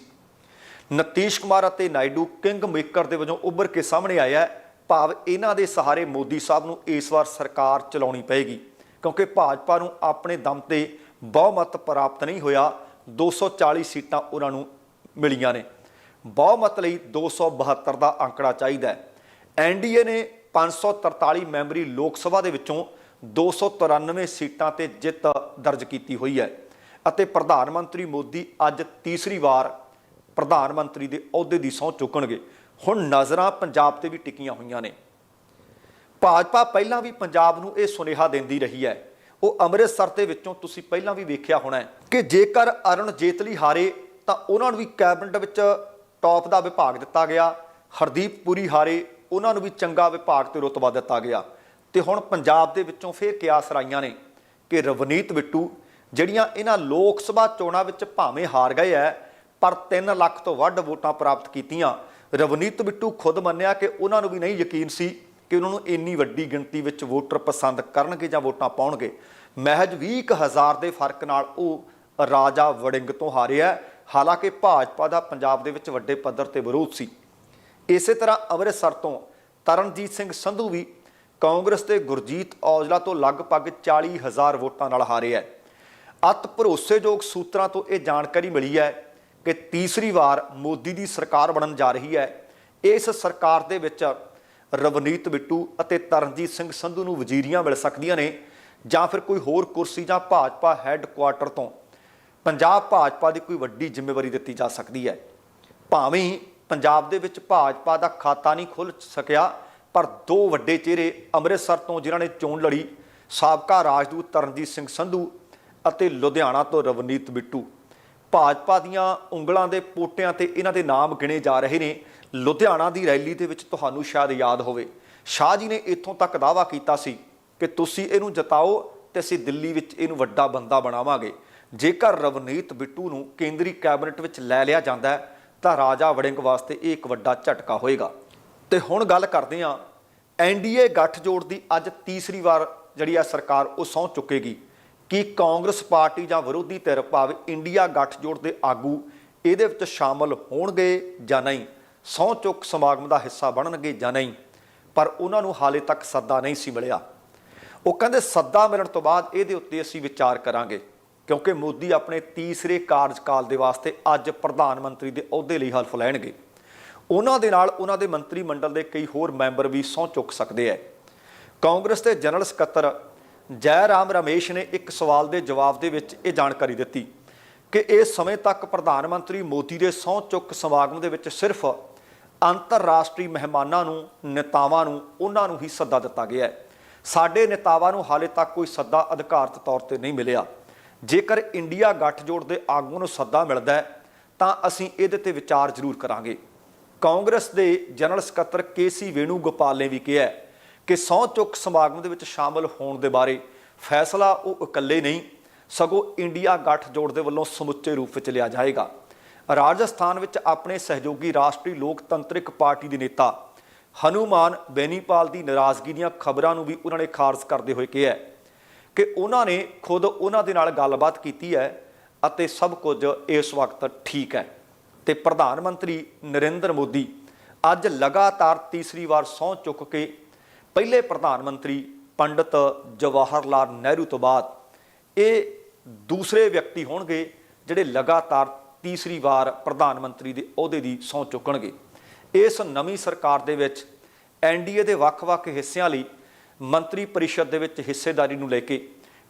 [SPEAKER 1] ਨਤੀਸ਼ ਕੁਮਾਰ ਅਤੇ ਨਾਇਡੂ ਕਿੰਗ ਮੇਕਰ ਦੇ ਵਜੋਂ ਉੱਭਰ ਕੇ ਸਾਹਮਣੇ ਆਇਆ ਹੈ। ਭਾਵ ਇਹਨਾਂ ਦੇ ਸਹਾਰੇ ਮੋਦੀ ਸਾਹਿਬ ਨੂੰ ਇਸ ਵਾਰ ਸਰਕਾਰ ਚਲਾਉਣੀ ਪਏਗੀ, ਕਿਉਂਕਿ ਭਾਜਪਾ ਨੂੰ ਆਪਣੇ ਦਮ ਤੇ ਬਹੁਮਤ ਪ੍ਰਾਪਤ ਨਹੀਂ ਹੋਇਆ। 240 ਸੀਟਾਂ ਉਹਨਾਂ ਨੂੰ ਮਿਲੀਆਂ ਨੇ। ਬਹੁਮਤ ਲਈ 272 ਦਾ ਅੰਕੜਾ ਚਾਹੀਦਾ ਹੈ। ਐਨਡੀਏ ਨੇ 543 ਮੈਂਬਰੀ ਲੋਕ ਸਭਾ ਦੇ ਵਿੱਚੋਂ 293 ਸੀਟਾਂ ਤੇ ਜਿੱਤ ਦਰਜ ਕੀਤੀ ਹੋਈ ਹੈ ਅਤੇ ਪ੍ਰਧਾਨ ਮੰਤਰੀ ਮੋਦੀ ਅੱਜ ਤੀਸਰੀ ਵਾਰ ਪ੍ਰਧਾਨ ਮੰਤਰੀ ਦੇ ਅਹੁਦੇ ਦੀ ਸਹੁੰ ਚੁੱਕਣਗੇ। ਹੁਣ ਨਜ਼ਰਾਂ ਪੰਜਾਬ ਤੇ ਵੀ ਟਿਕੀਆਂ ਹੋਈਆਂ ਨੇ। ਭਾਜਪਾ ਪਹਿਲਾਂ ਵੀ ਪੰਜਾਬ ਨੂੰ ਇਹ ਸੁਨੇਹਾ ਦਿੰਦੀ ਰਹੀ ਹੈ ਉਹ ਅੰਮ੍ਰਿਤਸਰ ਦੇ ਵਿੱਚੋਂ ਤੁਸੀਂ ਪਹਿਲਾਂ ਵੀ ਵੇਖਿਆ ਹੋਣਾ ਕਿ ਜੇਕਰ ਅਰੁਣ ਜੇਤਲੀ ਹਾਰੇ ਤਾਂ ਉਹਨਾਂ ਨੂੰ ਵੀ ਕੈਬਨਿਟ ਵਿੱਚ ਟੌਪ ਦਾ ਵਿਭਾਗ ਦਿੱਤਾ ਗਿਆ, ਹਰਦੀਪ ਪੁਰੀ ਹਾਰੇ ਉਹਨਾਂ ਨੂੰ ਵੀ ਚੰਗਾ ਵਿਭਾਗ ਤੇ ਰੁਤਬਾ ਦਿੱਤਾ ਗਿਆ। ਤੇ ਹੁਣ ਪੰਜਾਬ ਦੇ ਵਿੱਚੋਂ ਫੇਰ ਕਿਆਸ ਰਾਈਆਂ ਨੇ? ਕਿ ਰਵਨੀਤ ਬਿੱਟੂ, ਜਿਹੜੀਆਂ ਇਹਨਾਂ ਲੋਕ ਸਭਾ ਚੋਣਾਂ ਵਿੱਚ ਭਾਵੇਂ ਹਾਰ ਗਏ ਐ, ਪਰ 3 ਲੱਖ ਤੋਂ ਵੱਧ ਵੋਟਾਂ ਪ੍ਰਾਪਤ ਕੀਤੀਆਂ। ਰਵਨੀਤ ਬਿੱਟੂ ਖੁਦ ਮੰਨਿਆ ਕਿ ਉਹਨਾਂ ਨੂੰ ਵੀ ਨਹੀਂ ਯਕੀਨ ਸੀ ਕਿ ਉਹਨਾਂ ਨੂੰ ਇੰਨੀ ਵੱਡੀ ਗਿਣਤੀ ਵਿੱਚ ਵੋਟਰ ਪਸੰਦ ਕਰਨਗੇ ਜਾਂ ਵੋਟਾਂ ਪਾਉਣਗੇ। ਮਹਿਜ 20000 ਦੇ ਫ਼ਰਕ ਨਾਲ ਉਹ ਰਾਜਾ ਵੜਿੰਗ ਤੋਂ ਹਾਰਿਆ ਹਾਲਾਂਕਿ ਭਾਜਪਾ ਦਾ ਪੰਜਾਬ ਦੇ ਵਿੱਚ ਵੱਡੇ ਪੱਧਰ ਤੇ ਵਿਰੋਧ ਸੀ। ਇਸੇ ਤਰ੍ਹਾਂ ਅੰਮ੍ਰਿਤਸਰ ਤੋਂ ਤਰਨਜੀਤ ਸਿੰਘ ਸੰਧੂ ਵੀ ਕਾਂਗਰਸ ਦੇ ਗੁਰਜੀਤ ਔਜਲਾ ਤੋਂ ਲਗਭਗ 40000 ਵੋਟਾਂ ਨਾਲ ਹਾਰੇ ਹੈ। ਅਤ ਭਰੋਸੇਯੋਗ ਸੂਤਰਾਂ ਤੋਂ ਇਹ ਜਾਣਕਾਰੀ ਮਿਲੀ ਹੈ ਕਿ ਤੀਸਰੀ ਵਾਰ ਮੋਦੀ ਦੀ ਸਰਕਾਰ ਬਣਨ ਜਾ ਰਹੀ ਹੈ। ਇਸ ਸਰਕਾਰ ਦੇ ਵਿੱਚ ਰਵਨੀਤ ਬਿੱਟੂ ਅਤੇ ਤਰਨਜੀਤ ਸਿੰਘ ਸੰਧੂ ਨੂੰ ਵਜ਼ੀਰੀਆਂ ਮਿਲ ਸਕਦੀਆਂ ਨੇ ਜਾਂ ਫਿਰ ਕੋਈ ਹੋਰ ਕੁਰਸੀ ਜਾਂ ਭਾਜਪਾ ਹੈੱਡਕੁਆਟਰ ਤੋਂ। ਪੰਜਾਬ ਭਾਜਪਾ ਦੀ ਕੋਈ ਵੱਡੀ ਜ਼ਿੰਮੇਵਾਰੀ ਦਿੱਤੀ ਜਾ ਸਕਦੀ ਹੈ। ਭਾਵੇਂ ਪੰਜਾਬ ਦੇ ਵਿੱਚ ਭਾਜਪਾ ਦਾ ਖਾਤਾ ਨਹੀਂ ਖੁੱਲ ਸਕਿਆ, ਪਰ ਦੋ ਵੱਡੇ ਚਿਹਰੇ ਅੰਮ੍ਰਿਤਸਰ ਤੋਂ ਜਿਨ੍ਹਾਂ ਨੇ ਚੋਣ ਲੜੀ, ਸਾਬਕਾ ਰਾਜਦੂਤ ਤਰਨਜੀਤ ਸਿੰਘ ਸੰਧੂ ਅਤੇ ਲੁਧਿਆਣਾ ਤੋਂ ਰਵਨੀਤ ਬਿੱਟੂ। ਭਾਜਪਾ ਦੀਆਂ ਉਂਗਲਾਂ ਦੇ ਪੋਟਿਆਂ ਤੇ ਇਹਨਾਂ ਦੇ ਨਾਮ ਗਿਣੇ ਜਾ ਰਹੇ ਨੇ। ਲੁਧਿਆਣਾ ਦੀ ਰੈਲੀ ਦੇ ਵਿੱਚ ਤੁਹਾਨੂੰ ਸ਼ਾਇਦ ਯਾਦ ਹੋਵੇ। ਸ਼ਾਹ ਜੀ ਨੇ ਇੱਥੋਂ ਤੱਕ ਦਾਅਵਾ ਕੀਤਾ ਸੀ ਕਿ ਤੁਸੀਂ ਇਹਨੂੰ ਜਿਤਾਓ ਤੇ ਅਸੀਂ ਦਿੱਲੀ ਵਿੱਚ ਇਹਨੂੰ ਵੱਡਾ ਬੰਦਾ ਬਣਾਵਾਂਗੇ। ਜੇਕਰ ਰਵਨੀਤ ਬਿੱਟੂ ਨੂੰ ਕੇਂਦਰੀ ਕੈਬਨਿਟ ਵਿੱਚ ਲੈ ਲਿਆ ਜਾਂਦਾ ਹੈ, ਤਾਂ ਰਾਜਾ ਵੜਿੰਗ ਵਾਸਤੇ ਇਹ ਇੱਕ ਵੱਡਾ ਝਟਕਾ ਹੋਏਗਾ। ਤੇ ਹੁਣ ਗੱਲ ਕਰਦੇ ਹਾਂ। ਐਨਡੀਏ ਗੱਠਜੋੜ ਦੀ ਅੱਜ ਤੀਸਰੀ ਵਾਰ ਜਿਹੜੀ ਆ ਸਰਕਾਰ ਉਹ ਸਹੁੰ ਚੁੱਕੇਗੀ। ਕਿ ਕਾਂਗਰਸ ਪਾਰਟੀ ਜਾਂ ਵਿਰੋਧੀ ਧਿਰ ਭਾਵ ਇੰਡੀਆ ਗੱਠਜੋੜ ਦੇ ਆਗੂ ਇਹਦੇ ਵਿੱਚ ਸ਼ਾਮਲ ਹੋਣਗੇ ਜਾਂ ਨਹੀਂ, ਸਹੁੰ ਚੁੱਕ ਸਮਾਗਮ ਦਾ ਹਿੱਸਾ ਬਣਨਗੇ ਜਾਂ ਨਹੀਂ, ਪਰ ਉਹਨਾਂ ਨੂੰ ਹਾਲੇ ਤੱਕ ਸੱਦਾ ਨਹੀਂ ਸੀ ਮਿਲਿਆ। ਉਹ ਕਹਿੰਦੇ ਸੱਦਾ ਮਿਲਣ ਤੋਂ ਬਾਅਦ ਇਹਦੇ ਉੱਤੇ ਅਸੀਂ ਵਿਚਾਰ ਕਰਾਂਗੇ, ਕਿਉਂਕਿ ਮੋਦੀ ਆਪਣੇ ਤੀਸਰੇ ਕਾਰਜਕਾਲ ਦੇ ਵਾਸਤੇ ਅੱਜ ਪ੍ਰਧਾਨ ਮੰਤਰੀ ਦੇ ਅਹੁਦੇ ਲਈ ਹਲਫ ਲੈਣਗੇ। ਉਹਨਾਂ ਦੇ ਨਾਲ ਉਹਨਾਂ ਦੇ ਮੰਤਰੀ ਮੰਡਲ ਦੇ ਕਈ ਹੋਰ ਮੈਂਬਰ ਵੀ ਸਹੁੰ ਚੁੱਕ ਸਕਦੇ ਐ। ਕਾਂਗਰਸ ਦੇ ਜਨਰਲ ਸਕੱਤਰ ਜੈ ਰਾਮ ਰਮੇਸ਼ ਨੇ ਇੱਕ ਸਵਾਲ ਦੇ ਜਵਾਬ ਦੇ ਵਿੱਚ ਇਹ ਜਾਣਕਾਰੀ ਦਿੱਤੀ ਕਿ ਇਸ ਸਮੇਂ ਤੱਕ ਪ੍ਰਧਾਨ ਮੰਤਰੀ ਮੋਦੀ ਦੇ ਸਹੁੰ ਚੁੱਕ ਸਮਾਗਮ ਦੇ ਵਿੱਚ ਸਿਰਫ ਅੰਤਰਰਾਸ਼ਟਰੀ ਮਹਿਮਾਨਾਂ ਨੂੰ, ਨੇਤਾਵਾਂ ਨੂੰ, ਉਹਨਾਂ ਨੂੰ ਹੀ ਸੱਦਾ ਦਿੱਤਾ ਗਿਆ ਹੈ। ਸਾਡੇ ਨੇਤਾਵਾਂ ਨੂੰ ਹਾਲੇ ਤੱਕ ਕੋਈ ਸੱਦਾ ਅਧਿਕਾਰਤ ਤੌਰ ਤੇ ਨਹੀਂ ਮਿਲਿਆ। ਜੇਕਰ ਇੰਡੀਆ ਗੱਠਜੋੜ ਦੇ ਆਗੂਆਂ ਨੂੰ ਸੱਦਾ ਮਿਲਦਾ ਹੈ, ਤਾਂ ਅਸੀਂ ਇਹਦੇ ਤੇ ਵਿਚਾਰ ਜ਼ਰੂਰ ਕਰਾਂਗੇ। ਕਾਂਗਰਸ ਦੇ ਜਨਰਲ ਸਕੱਤਰ ਕੇਸੀ ਵੇਣੂ ਗੋਪਾਲ ਨੇ ਵੀ ਕਿਹਾ ਹੈ ਕਿ ਸਹੁੰ ਚੁੱਕ ਸਮਾਗਮ ਦੇ ਵਿੱਚ ਸ਼ਾਮਲ ਹੋਣ ਦੇ ਬਾਰੇ ਫੈਸਲਾ ਉਹ ਇਕੱਲੇ ਨਹੀਂ, ਸਗੋਂ ਇੰਡੀਆ ਗੱਠਜੋੜ ਦੇ ਵੱਲੋਂ ਸਮੁੱਚੇ ਰੂਪ ਵਿੱਚ ਲਿਆ ਜਾਏਗਾ। ਰਾਜਸਥਾਨ ਵਿੱਚ ਆਪਣੇ ਸਹਿਯੋਗੀ ਰਾਸ਼ਟਰੀ ਲੋਕਤੰਤਰਿਕ ਪਾਰਟੀ ਦੇ ਨੇਤਾ ਹਨੂਮਾਨ ਬੈਨੀਪਾਲ ਦੀ ਨਾਰਾਜ਼ਗੀ ਦੀਆਂ ਖਬਰਾਂ ਨੂੰ ਵੀ ਉਹਨਾਂ ਨੇ ਖਾਰਜ ਕਰਦੇ ਹੋਏ ਕਿਹਾ ਕਿ ਉਹਨਾਂ ਨੇ ਖੁਦ ਉਹਨਾਂ ਦੇ ਨਾਲ ਗੱਲਬਾਤ ਕੀਤੀ ਹੈ ਅਤੇ ਸਭ ਕੁਝ ਇਸ ਵਕਤ ਠੀਕ ਹੈ। ਤੇ ਪ੍ਰਧਾਨ ਮੰਤਰੀ ਨਰਿੰਦਰ ਮੋਦੀ ਅੱਜ ਲਗਾਤਾਰ ਤੀਸਰੀ ਵਾਰ ਸਹੁੰ ਚੁੱਕ ਕੇ ਪਹਿਲੇ ਪ੍ਰਧਾਨ ਮੰਤਰੀ ਪੰਡਤ ਜਵਾਹਰ ਲਾਲ ਨਹਿਰੂ ਤੋਂ ਬਾਅਦ ਇਹ ਦੂਸਰੇ ਵਿਅਕਤੀ ਹੋਣਗੇ ਜਿਹੜੇ ਲਗਾਤਾਰ ਤੀਸਰੀ ਵਾਰ ਪ੍ਰਧਾਨ ਮੰਤਰੀ ਦੇ ਅਹੁਦੇ ਦੀ ਸਹੁੰ ਚੁੱਕਣਗੇ। ਇਸ ਨਵੀਂ ਸਰਕਾਰ ਦੇ ਵਿੱਚ ਐਨਡੀਏ ਦੇ ਵੱਖ-ਵੱਖ ਹਿੱਸਿਆਂ ਲਈ ਮੰਤਰੀ ਪਰਿਸ਼ਦ ਦੇ ਵਿੱਚ ਹਿੱਸੇਦਾਰੀ ਨੂੰ ਲੈ ਕੇ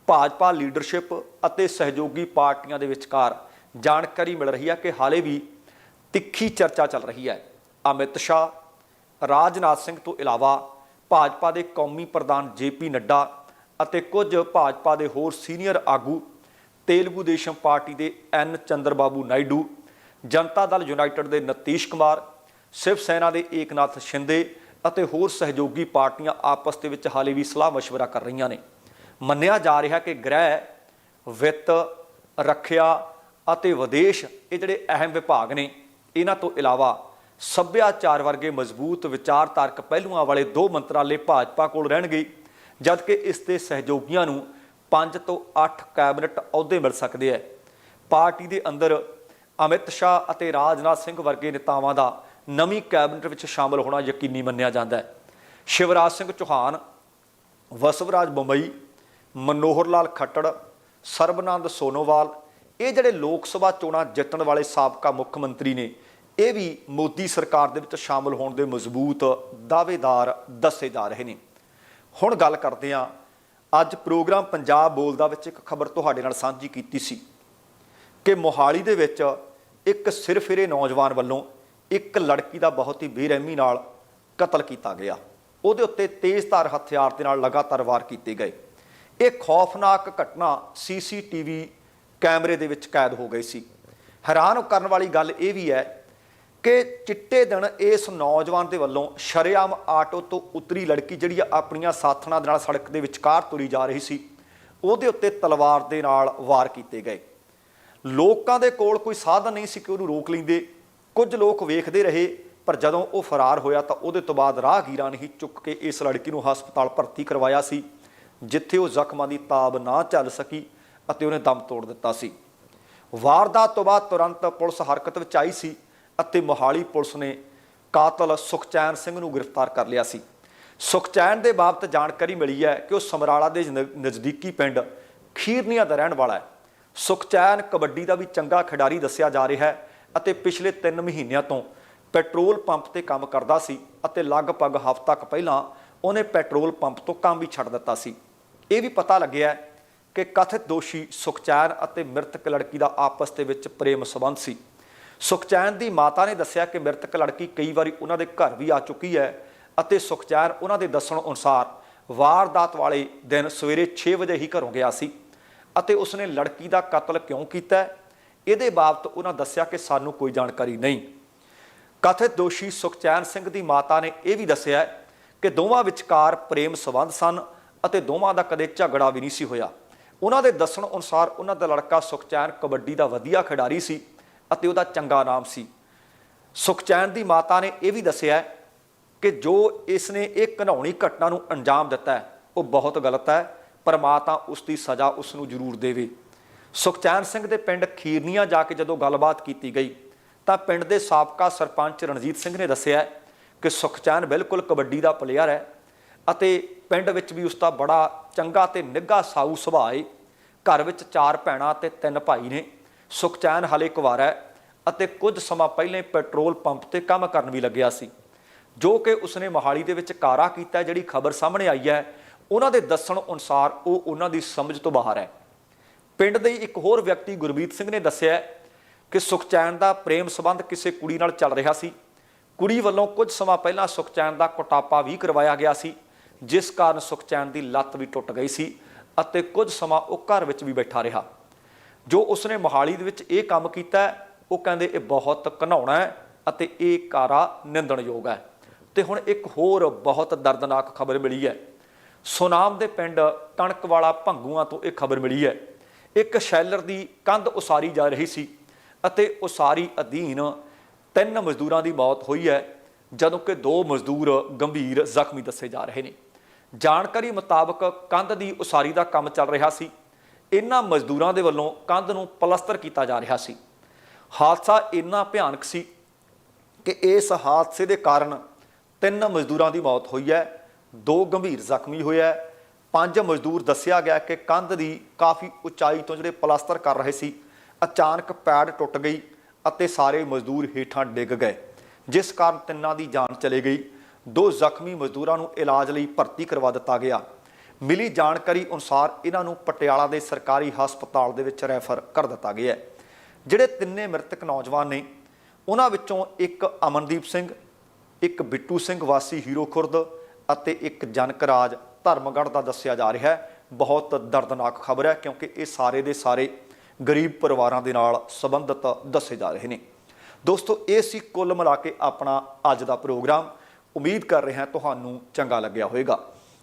[SPEAKER 1] ਭਾਜਪਾ ਲੀਡਰਸ਼ਿਪ ਅਤੇ ਸਹਿਯੋਗੀ ਪਾਰਟੀਆਂ ਦੇ ਵਿਚਕਾਰ ਜਾਣਕਾਰੀ ਮਿਲ ਰਹੀ ਹੈ ਕਿ ਹਾਲੇ ਵੀ ਤਿੱਖੀ ਚਰਚਾ ਚੱਲ ਰਹੀ ਹੈ। ਅਮਿਤ ਸ਼ਾਹ, ਰਾਜਨਾਥ ਸਿੰਘ ਤੋਂ ਇਲਾਵਾ ਭਾਜਪਾ ਦੇ ਕੌਮੀ ਪ੍ਰਧਾਨ ਜੇਪੀ ਨੱਡਾ ਅਤੇ ਕੁਝ ਭਾਜਪਾ ਦੇ ਹੋਰ ਸੀਨੀਅਰ ਆਗੂ, ਤੇਲਗੂ ਦੇਸ਼ਮ ਪਾਰਟੀ ਦੇ ਐਨ ਚੰਦਰਬਾਬੂ ਨਾਇਡੂ, ਜਨਤਾ ਦਲ ਯੂਨਾਈਟਿਡ ਦੇ ਨਤੀਸ਼ ਕੁਮਾਰ, ਸ਼ਿਵ ਸੈਨਾ ਦੇ ਏਕਨਾਥ ਸ਼ਿੰਦੇ ਅਤੇ ਹੋਰ ਸਹਿਯੋਗੀ ਪਾਰਟੀਆਂ ਆਪਸ ਦੇ ਵਿੱਚ ਹਾਲੇ ਵੀ ਸਲਾਹ مشਵਰਾ ਕਰ ਰਹੀਆਂ ਨੇ। ਮੰਨਿਆ ਜਾ ਰਿਹਾ ਕਿ ਗ੍ਰਹਿ, ਵਿੱਤ, ਰੱਖਿਆ ਅਤੇ ਵਿਦੇਸ਼ ਇਹ ਜਿਹੜੇ ਅਹਿਮ ਵਿਭਾਗ ਨੇ, ਇਹਨਾਂ ਤੋਂ ਇਲਾਵਾ ਸੱਭਿਆਚਾਰ ਵਰਗੇ ਮਜ਼ਬੂਤ ਵਿਚਾਰਧਾਰਕ ਪਹਿਲੂਆਂ ਵਾਲੇ ਦੋ ਮੰਤਰਾਲੇ ਭਾਜਪਾ ਕੋਲ ਰਹਿਣਗੇ ਜਦਕਿ ਇਸ ਦੇ ਸਹਿਯੋਗੀਆਂ ਨੂੰ 5 ਤੋਂ 8 ਕੈਬਨਿਟ ਅਹੁਦੇ ਮਿਲ ਸਕਦੇ ਹੈ ਪਾਰਟੀ ਦੇ ਅੰਦਰ ਅਮਿਤ ਸ਼ਾਹ ਅਤੇ ਰਾਜਨਾਥ ਸਿੰਘ ਵਰਗੇ ਨੇਤਾਵਾਂ ਦਾ ਨਵੀਂ ਕੈਬਨਿਟ ਵਿੱਚ ਸ਼ਾਮਲ ਹੋਣਾ ਯਕੀਨੀ ਮੰਨਿਆ ਜਾਂਦਾ ਹੈ ਸ਼ਿਵਰਾਜ ਸਿੰਘ ਚੌਹਾਨ ਵਸਵਰਾਜ ਬੰਬਈ ਮਨੋਹਰ ਲਾਲ ਖੱਟੜ, ਸਰਬਨੰਦ ਸੋਨੋਵਾਲ, ਇਹ ਜਿਹੜੇ ਲੋਕ ਸਭਾ ਚੋਣਾਂ ਜਿੱਤਣ ਵਾਲੇ ਸਾਬਕਾ ਮੁੱਖ ਮੰਤਰੀ ਨੇ ਇਹ ਵੀ ਮੋਦੀ ਸਰਕਾਰ ਦੇ ਵਿੱਚ ਸ਼ਾਮਲ ਹੋਣ ਦੇ ਮਜ਼ਬੂਤ ਦਾਅਵੇਦਾਰ ਦੱਸੇ ਜਾ ਰਹੇ ਨੇ। ਹੁਣ ਗੱਲ ਕਰਦੇ ਹਾਂ, ਅੱਜ ਪ੍ਰੋਗਰਾਮ ਪੰਜਾਬ ਬੋਲਦਾ ਵਿੱਚ ਇੱਕ ਖਬਰ ਤੁਹਾਡੇ ਨਾਲ ਸਾਂਝੀ ਕੀਤੀ ਸੀ ਕਿ ਮੋਹਾਲੀ ਦੇ ਵਿੱਚ ਇੱਕ ਸਿਰਫਿਰੇ ਨੌਜਵਾਨ ਵੱਲੋਂ ਇੱਕ ਲੜਕੀ ਦਾ ਬਹੁਤ ਹੀ ਬੇਰਹਿਮੀ ਨਾਲ ਕਤਲ ਕੀਤਾ ਗਿਆ। ਉਹਦੇ ਉੱਤੇ ਤੇਜ਼ਧਾਰ ਹਥਿਆਰ ਦੇ ਨਾਲ ਲਗਾਤਾਰ ਵਾਰ ਕੀਤੇ ਗਏ। ਇਹ ਖੌਫਨਾਕ ਘਟਨਾ ਸੀਸੀਟੀਵੀ ਕੈਮਰੇ ਦੇ ਵਿੱਚ ਕੈਦ ਹੋ ਗਈ ਸੀ। ਹੈਰਾਨ ਕਰਨ ਵਾਲੀ ਗੱਲ ਇਹ ਵੀ ਹੈ ਕਿ ਚਿੱਟੇ ਦਿਨ ਇਸ ਨੌਜਵਾਨ ਦੇ ਵੱਲੋਂ ਸ਼ਰੇਆਮ ਆਟੋ ਤੋਂ ਉਤਰੀ ਲੜਕੀ ਜਿਹੜੀ ਆ ਆਪਣੀਆਂ ਸਾਥਣਾਂ ਦੇ ਨਾਲ ਸੜਕ ਦੇ ਵਿਚਕਾਰ ਤੁਰੀ ਜਾ ਰਹੀ ਸੀ, ਉਹਦੇ ਉੱਤੇ ਤਲਵਾਰ ਦੇ ਨਾਲ ਵਾਰ ਕੀਤੇ ਗਏ। ਲੋਕਾਂ ਦੇ ਕੋਲ ਕੋਈ ਸਾਧਨ ਨਹੀਂ ਸੀ ਕਿ ਉਹਨੂੰ ਰੋਕ ਲੈਂਦੇ। ਕੁਝ ਲੋਕ ਵੇਖਦੇ ਰਹੇ, ਪਰ ਜਦੋਂ ਉਹ ਫਰਾਰ ਹੋਇਆ ਤਾਂ ਉਹਦੇ ਤੋਂ ਬਾਅਦ ਰਾਹਗੀਰਾਂ ਨੇ ਹੀ ਚੁੱਕ ਕੇ ਇਸ ਲੜਕੀ ਨੂੰ ਹਸਪਤਾਲ ਭਰਤੀ ਕਰਵਾਇਆ ਸੀ, ਜਿੱਥੇ ਉਹ ਜ਼ਖਮਾਂ ਦੀ ਤਾਬ ਨਾ ਚੱਲ ਸਕੀ ਅਤੇ ਉਹਨੇ ਦਮ ਤੋੜ ਦਿੱਤਾ ਸੀ। ਵਾਰਦਾਤ ਤੋਂ ਬਾਅਦ ਤੁਰੰਤ ਪੁਲਿਸ ਹਰਕਤ ਵਿੱਚ ਆਈ ਸੀ। ਅਤੇ ਮੋਹਾਲੀ ਪੁਲਿਸ ਨੇ ਕਾਤਲ ਸੁਖਚੈਨ ਸਿੰਘ ਨੂੰ ਗ੍ਰਿਫਤਾਰ ਕਰ ਲਿਆ ਸੀ। ਸੁਖਚੈਨ ਦੇ ਬਾਬਤ ਜਾਣਕਾਰੀ ਮਿਲੀ ਹੈ ਕਿ ਉਹ ਸਮਰਾਲਾ ਦੇ ਨ- ਨਜ਼ਦੀਕੀ ਪਿੰਡ ਖੀਰਨੀਆਂ ਦਾ ਰਹਿਣ ਵਾਲਾ ਹੈ। ਸੁਖਚੈਨ ਕਬੱਡੀ ਦਾ ਵੀ ਚੰਗਾ ਖਿਡਾਰੀ ਦੱਸਿਆ ਜਾ ਰਿਹਾ ਹੈ ਅਤੇ ਪਿਛਲੇ 3 ਮਹੀਨਿਆਂ ਤੋਂ ਪੈਟਰੋਲ ਪੰਪ ਤੇ ਕੰਮ ਕਰਦਾ ਸੀ ਅਤੇ ਲਗਭਗ ਹਫ਼ਤਾ ਕੁ ਪਹਿਲਾਂ ਉਹਨੇ ਪੈਟਰੋਲ ਪੰਪ ਤੋਂ ਕੰਮ ਵੀ ਛੱਡ ਦਿੱਤਾ ਸੀ। ਇਹ ਵੀ ਪਤਾ ਲੱਗਿਆ ਕਿ ਕਥਿਤ ਦੋਸ਼ੀ ਸੁਖਚੈਨ ਅਤੇ ਮ੍ਰਿਤਕ ਲੜਕੀ ਦਾ ਆਪਸ ਦੇ ਵਿੱਚ ਪ੍ਰੇਮ ਸੰਬੰਧ ਸੀ। ਸੁਖਚੈਨ ਦੀ ਮਾਤਾ ਨੇ ਦੱਸਿਆ ਕਿ ਮ੍ਰਿਤਕ ਲੜਕੀ ਕਈ ਵਾਰੀ ਉਹਨਾਂ ਦੇ ਘਰ ਵੀ ਆ ਚੁੱਕੀ ਹੈ ਅਤੇ ਸੁਖਚੈਨ ਉਹਨਾਂ ਦੇ ਦੱਸਣ ਅਨੁਸਾਰ ਵਾਰਦਾਤ ਵਾਲੇ ਦਿਨ ਸਵੇਰੇ 6 ਵਜੇ ਹੀ ਘਰੋਂ ਗਿਆ ਸੀ ਅਤੇ ਉਸਨੇ ਲੜਕੀ ਦਾ ਕਤਲ ਕਿਉਂ ਕੀਤਾ? ਇਹਦੇ ਬਾਬਤ ਉਹਨਾਂ ਦੱਸਿਆ ਕਿ ਸਾਨੂੰ ਕੋਈ ਜਾਣਕਾਰੀ ਨਹੀਂ। ਕਥਿਤ ਦੋਸ਼ੀ ਸੁਖਚੈਨ ਸਿੰਘ ਦੀ ਮਾਤਾ ਨੇ ਇਹ ਵੀ ਦੱਸਿਆ ਕਿ ਦੋਵਾਂ ਵਿਚਕਾਰ ਪ੍ਰੇਮ ਸੰਬੰਧ ਸਨ ਅਤੇ ਦੋਵਾਂ ਦਾ ਕਦੇ ਝਗੜਾ ਵੀ ਨਹੀਂ ਸੀ ਹੋਇਆ। ਉਹਨਾਂ ਦੇ ਦੱਸਣ ਅਨੁਸਾਰ ਉਹਨਾਂ ਦਾ ਲੜਕਾ ਸੁਖਚੈਨ ਕਬੱਡੀ ਦਾ ਵਧੀਆ ਖਿਡਾਰੀ ਸੀ ਅਤੇ ਉਹਦਾ ਚੰਗਾ ਨਾਮ ਸੀ। ਸੁਖਚੈਨ ਦੀ ਮਾਤਾ ਨੇ ਇਹ ਵੀ ਦੱਸਿਆ ਕਿ ਜੋ ਇਸ ਨੇ ਇਹ ਘਿਨਾਉਣੀ ਘਟਨਾ ਨੂੰ ਅੰਜਾਮ ਦਿੱਤਾ ਹੈ, ਉਹ ਬਹੁਤ ਗਲਤ ਹੈ। ਪਰਮਾਤਮਾ ਉਸ ਦੀ ਸਜ਼ਾ ਉਸ ਨੂੰ ਜ਼ਰੂਰ ਦੇਵੇ। ਸੁਖਚੈਨ ਸਿੰਘ ਦੇ ਪਿੰਡ ਖੀਰਨੀਆਂ ਜਾ ਕੇ ਜਦੋਂ ਗੱਲਬਾਤ ਕੀਤੀ ਗਈ, ਤਾਂ ਪਿੰਡ ਦੇ ਸਾਬਕਾ ਸਰਪੰਚ ਰਣਜੀਤ ਸਿੰਘ ਨੇ ਦੱਸਿਆ ਕਿ ਸੁਖਚੈਨ ਬਿਲਕੁਲ ਕਬੱਡੀ ਦਾ ਪਲੇਅਰ ਹੈ ਅਤੇ ਪਿੰਡ ਵਿੱਚ ਵੀ ਉਸ ਦਾ ਬੜਾ ਚੰਗਾ ਤੇ ਨਿੱਘਾ ਸਾਊ ਸੁਭਾਅ ਹੈ ਘਰ ਵਿੱਚ ਚਾਰ ਭੈਣਾਂ ਤੇ ਤਿੰਨ ਭਾਈ ਨੇ। ਸੁਖਚੈਨ ਹਾਲੇ ਕੁਵਾਰਾ ਹੈ ਅਤੇ ਕੁਝ ਸਮਾਂ ਪਹਿਲਾਂ ਪੈਟਰੋਲ ਪੰਪ ਤੇ ਕੰਮ ਕਰਨ ਵੀ ਲੱਗਿਆ ਸੀ। ਜੋ ਕਿ ਉਸਨੇ ਮੋਹਾਲੀ ਦੇ ਵਿੱਚ ਕਾਰਾ ਕੀਤਾ, ਜਿਹੜੀ ਖਬਰ ਸਾਹਮਣੇ ਆਈ ਹੈ, ਉਹਨਾਂ ਦੇ ਦੱਸਣ ਅਨੁਸਾਰ ਉਹ ਉਹਨਾਂ ਦੀ ਸਮਝ ਤੋਂ ਬਾਹਰ ਹੈ। ਪਿੰਡ ਦੇ ਇੱਕ ਹੋਰ ਵਿਅਕਤੀ ਗੁਰਮੀਤ ਸਿੰਘ ਨੇ ਦੱਸਿਆ ਕਿ ਸੁਖਚੈਨ ਦਾ ਪ੍ਰੇਮ ਸੰਬੰਧ ਕਿਸੇ ਕੁੜੀ ਨਾਲ ਚੱਲ ਰਿਹਾ ਸੀ। ਕੁੜੀ ਵੱਲੋਂ ਕੁਝ ਸਮਾਂ ਪਹਿਲਾਂ ਸੁਖਚੈਨ ਦਾ ਕੋਟਾਪਾ ਵੀ ਕਰਵਾਇਆ ਗਿਆ ਸੀ, ਜਿਸ ਕਾਰਨ ਸੁਖਚੈਨ ਦੀ ਲੱਤ ਵੀ ਟੁੱਟ ਗਈ ਸੀ ਅਤੇ ਕੁਝ ਸਮਾਂ ਉਹ ਘਰ ਵਿੱਚ ਵੀ ਬੈਠਾ ਰਿਹਾ। ਜੋ ਉਸਨੇ ਮੋਹਾਲੀ ਦੇ ਵਿੱਚ ਇਹ ਕੰਮ ਕੀਤਾ ਉਹ ਕਹਿੰਦੇ ਇਹ ਬਹੁਤ ਘਨਾਉਣਾ ਹੈ ਅਤੇ ਇਹ ਕਾਰਾ ਨਿੰਦਣਯੋਗ ਹੈ। ਤੇ ਹੁਣ ਇੱਕ ਹੋਰ ਬਹੁਤ ਦਰਦਨਾਕ ਖਬਰ ਮਿਲੀ ਹੈ। ਸੁਨਾਮ ਦੇ ਪਿੰਡ ਕਣਕ ਵਾਲਾ ਭੰਗੂਆਂ ਤੋਂ ਇਹ ਖਬਰ ਮਿਲੀ ਹੈ। ਇੱਕ ਸ਼ੈਲਰ ਦੀ ਕੰਧ ਉਸਾਰੀ ਜਾ ਰਹੀ ਸੀ ਅਤੇ ਉਸਾਰੀ ਅਧੀਨ ਤਿੰਨ ਮਜ਼ਦੂਰਾਂ ਦੀ ਮੌਤ ਹੋਈ ਹੈ, ਜਦੋਂ ਕਿ ਦੋ ਮਜ਼ਦੂਰ ਗੰਭੀਰ ਜ਼ਖਮੀ ਦੱਸੇ ਜਾ ਰਹੇ ਨੇ। ਜਾਣਕਾਰੀ ਮੁਤਾਬਕ ਕੰਧ ਦੀ ਉਸਾਰੀ ਦਾ ਕੰਮ ਚੱਲ ਰਿਹਾ ਸੀ। ਇਹਨਾਂ ਮਜ਼ਦੂਰਾਂ ਦੇ ਵੱਲੋਂ ਕੰਧ ਨੂੰ ਪਲਸਤਰ ਕੀਤਾ ਜਾ ਰਿਹਾ ਸੀ। ਹਾਦਸਾ ਇੰਨਾ ਭਿਆਨਕ ਸੀ ਕਿ ਇਸ ਹਾਦਸੇ ਦੇ ਕਾਰਨ ਤਿੰਨ ਮਜ਼ਦੂਰਾਂ ਦੀ ਮੌਤ ਹੋਈ ਹੈ, ਦੋ ਗੰਭੀਰ ਜ਼ਖਮੀ ਹੋਏ ਹੈ। ਪੰਜ ਮਜ਼ਦੂਰ ਦੱਸਿਆ ਗਿਆ ਕਿ ਕੰਧ ਦੀ ਕਾਫੀ ਉਚਾਈ ਤੋਂ ਜਿਹੜੇ ਪਲਾਸਟਰ ਕਰ ਰਹੇ ਸੀ, ਅਚਾਨਕ ਪੈੜ ਟੁੱਟ ਗਈ ਅਤੇ ਸਾਰੇ ਮਜ਼ਦੂਰ ਹੇਠਾਂ ਡਿੱਗ ਗਏ, ਜਿਸ ਕਾਰਨ ਤਿੰਨਾਂ ਦੀ ਜਾਨ ਚਲੀ ਗਈ। ਦੋ ਜ਼ਖਮੀ ਮਜ਼ਦੂਰਾਂ ਨੂੰ ਇਲਾਜ ਲਈ ਭਰਤੀ ਕਰਵਾ ਦਿੱਤਾ ਗਿਆ। ਮਿਲੀ ਜਾਣਕਾਰੀ ਅਨੁਸਾਰ ਇਹਨਾਂ ਨੂੰ ਪਟਿਆਲਾ ਦੇ ਸਰਕਾਰੀ ਹਸਪਤਾਲ ਦੇ ਵਿੱਚ ਰੈਫਰ ਕਰ ਦਿੱਤਾ ਗਿਆ ਹੈ। ਜਿਹੜੇ ਤਿੰਨੇ ਮ੍ਰਿਤਕ ਨੌਜਵਾਨ ਨੇ, ਉਹਨਾਂ ਵਿੱਚੋਂ ਇੱਕ ਅਮਨਦੀਪ ਸਿੰਘ, ਇੱਕ ਬਿੱਟੂ ਸਿੰਘ ਵਾਸੀ ਹੀਰੋ ਖੁਰਦ ਅਤੇ ਇੱਕ ਜਨਕਰਾਜ ਧਰਮਗੜ੍ਹ ਦਾ ਦੱਸਿਆ ਜਾ ਰਿਹਾ ਹੈ। ਬਹੁਤ ਦਰਦਨਾਕ ਖਬਰ ਹੈ ਕਿਉਂਕਿ ਇਹ ਸਾਰੇ ਦੇ ਸਾਰੇ ਗਰੀਬ ਪਰਿਵਾਰਾਂ ਦੇ ਨਾਲ ਸੰਬੰਧਿਤ ਦੱਸੇ ਜਾ ਰਹੇ ਨੇ। ਦੋਸਤੋ, ਇਹ ਸੀ ਕੁੱਲ ਮਿਲਾ ਕੇ ਆਪਣਾ ਅੱਜ ਦਾ ਪ੍ਰੋਗਰਾਮ। ਉਮੀਦ ਕਰ ਰਹੇ ਹਾਂ ਤੁਹਾਨੂੰ ਚੰਗਾ ਲੱਗਿਆ ਹੋਵੇਗਾ।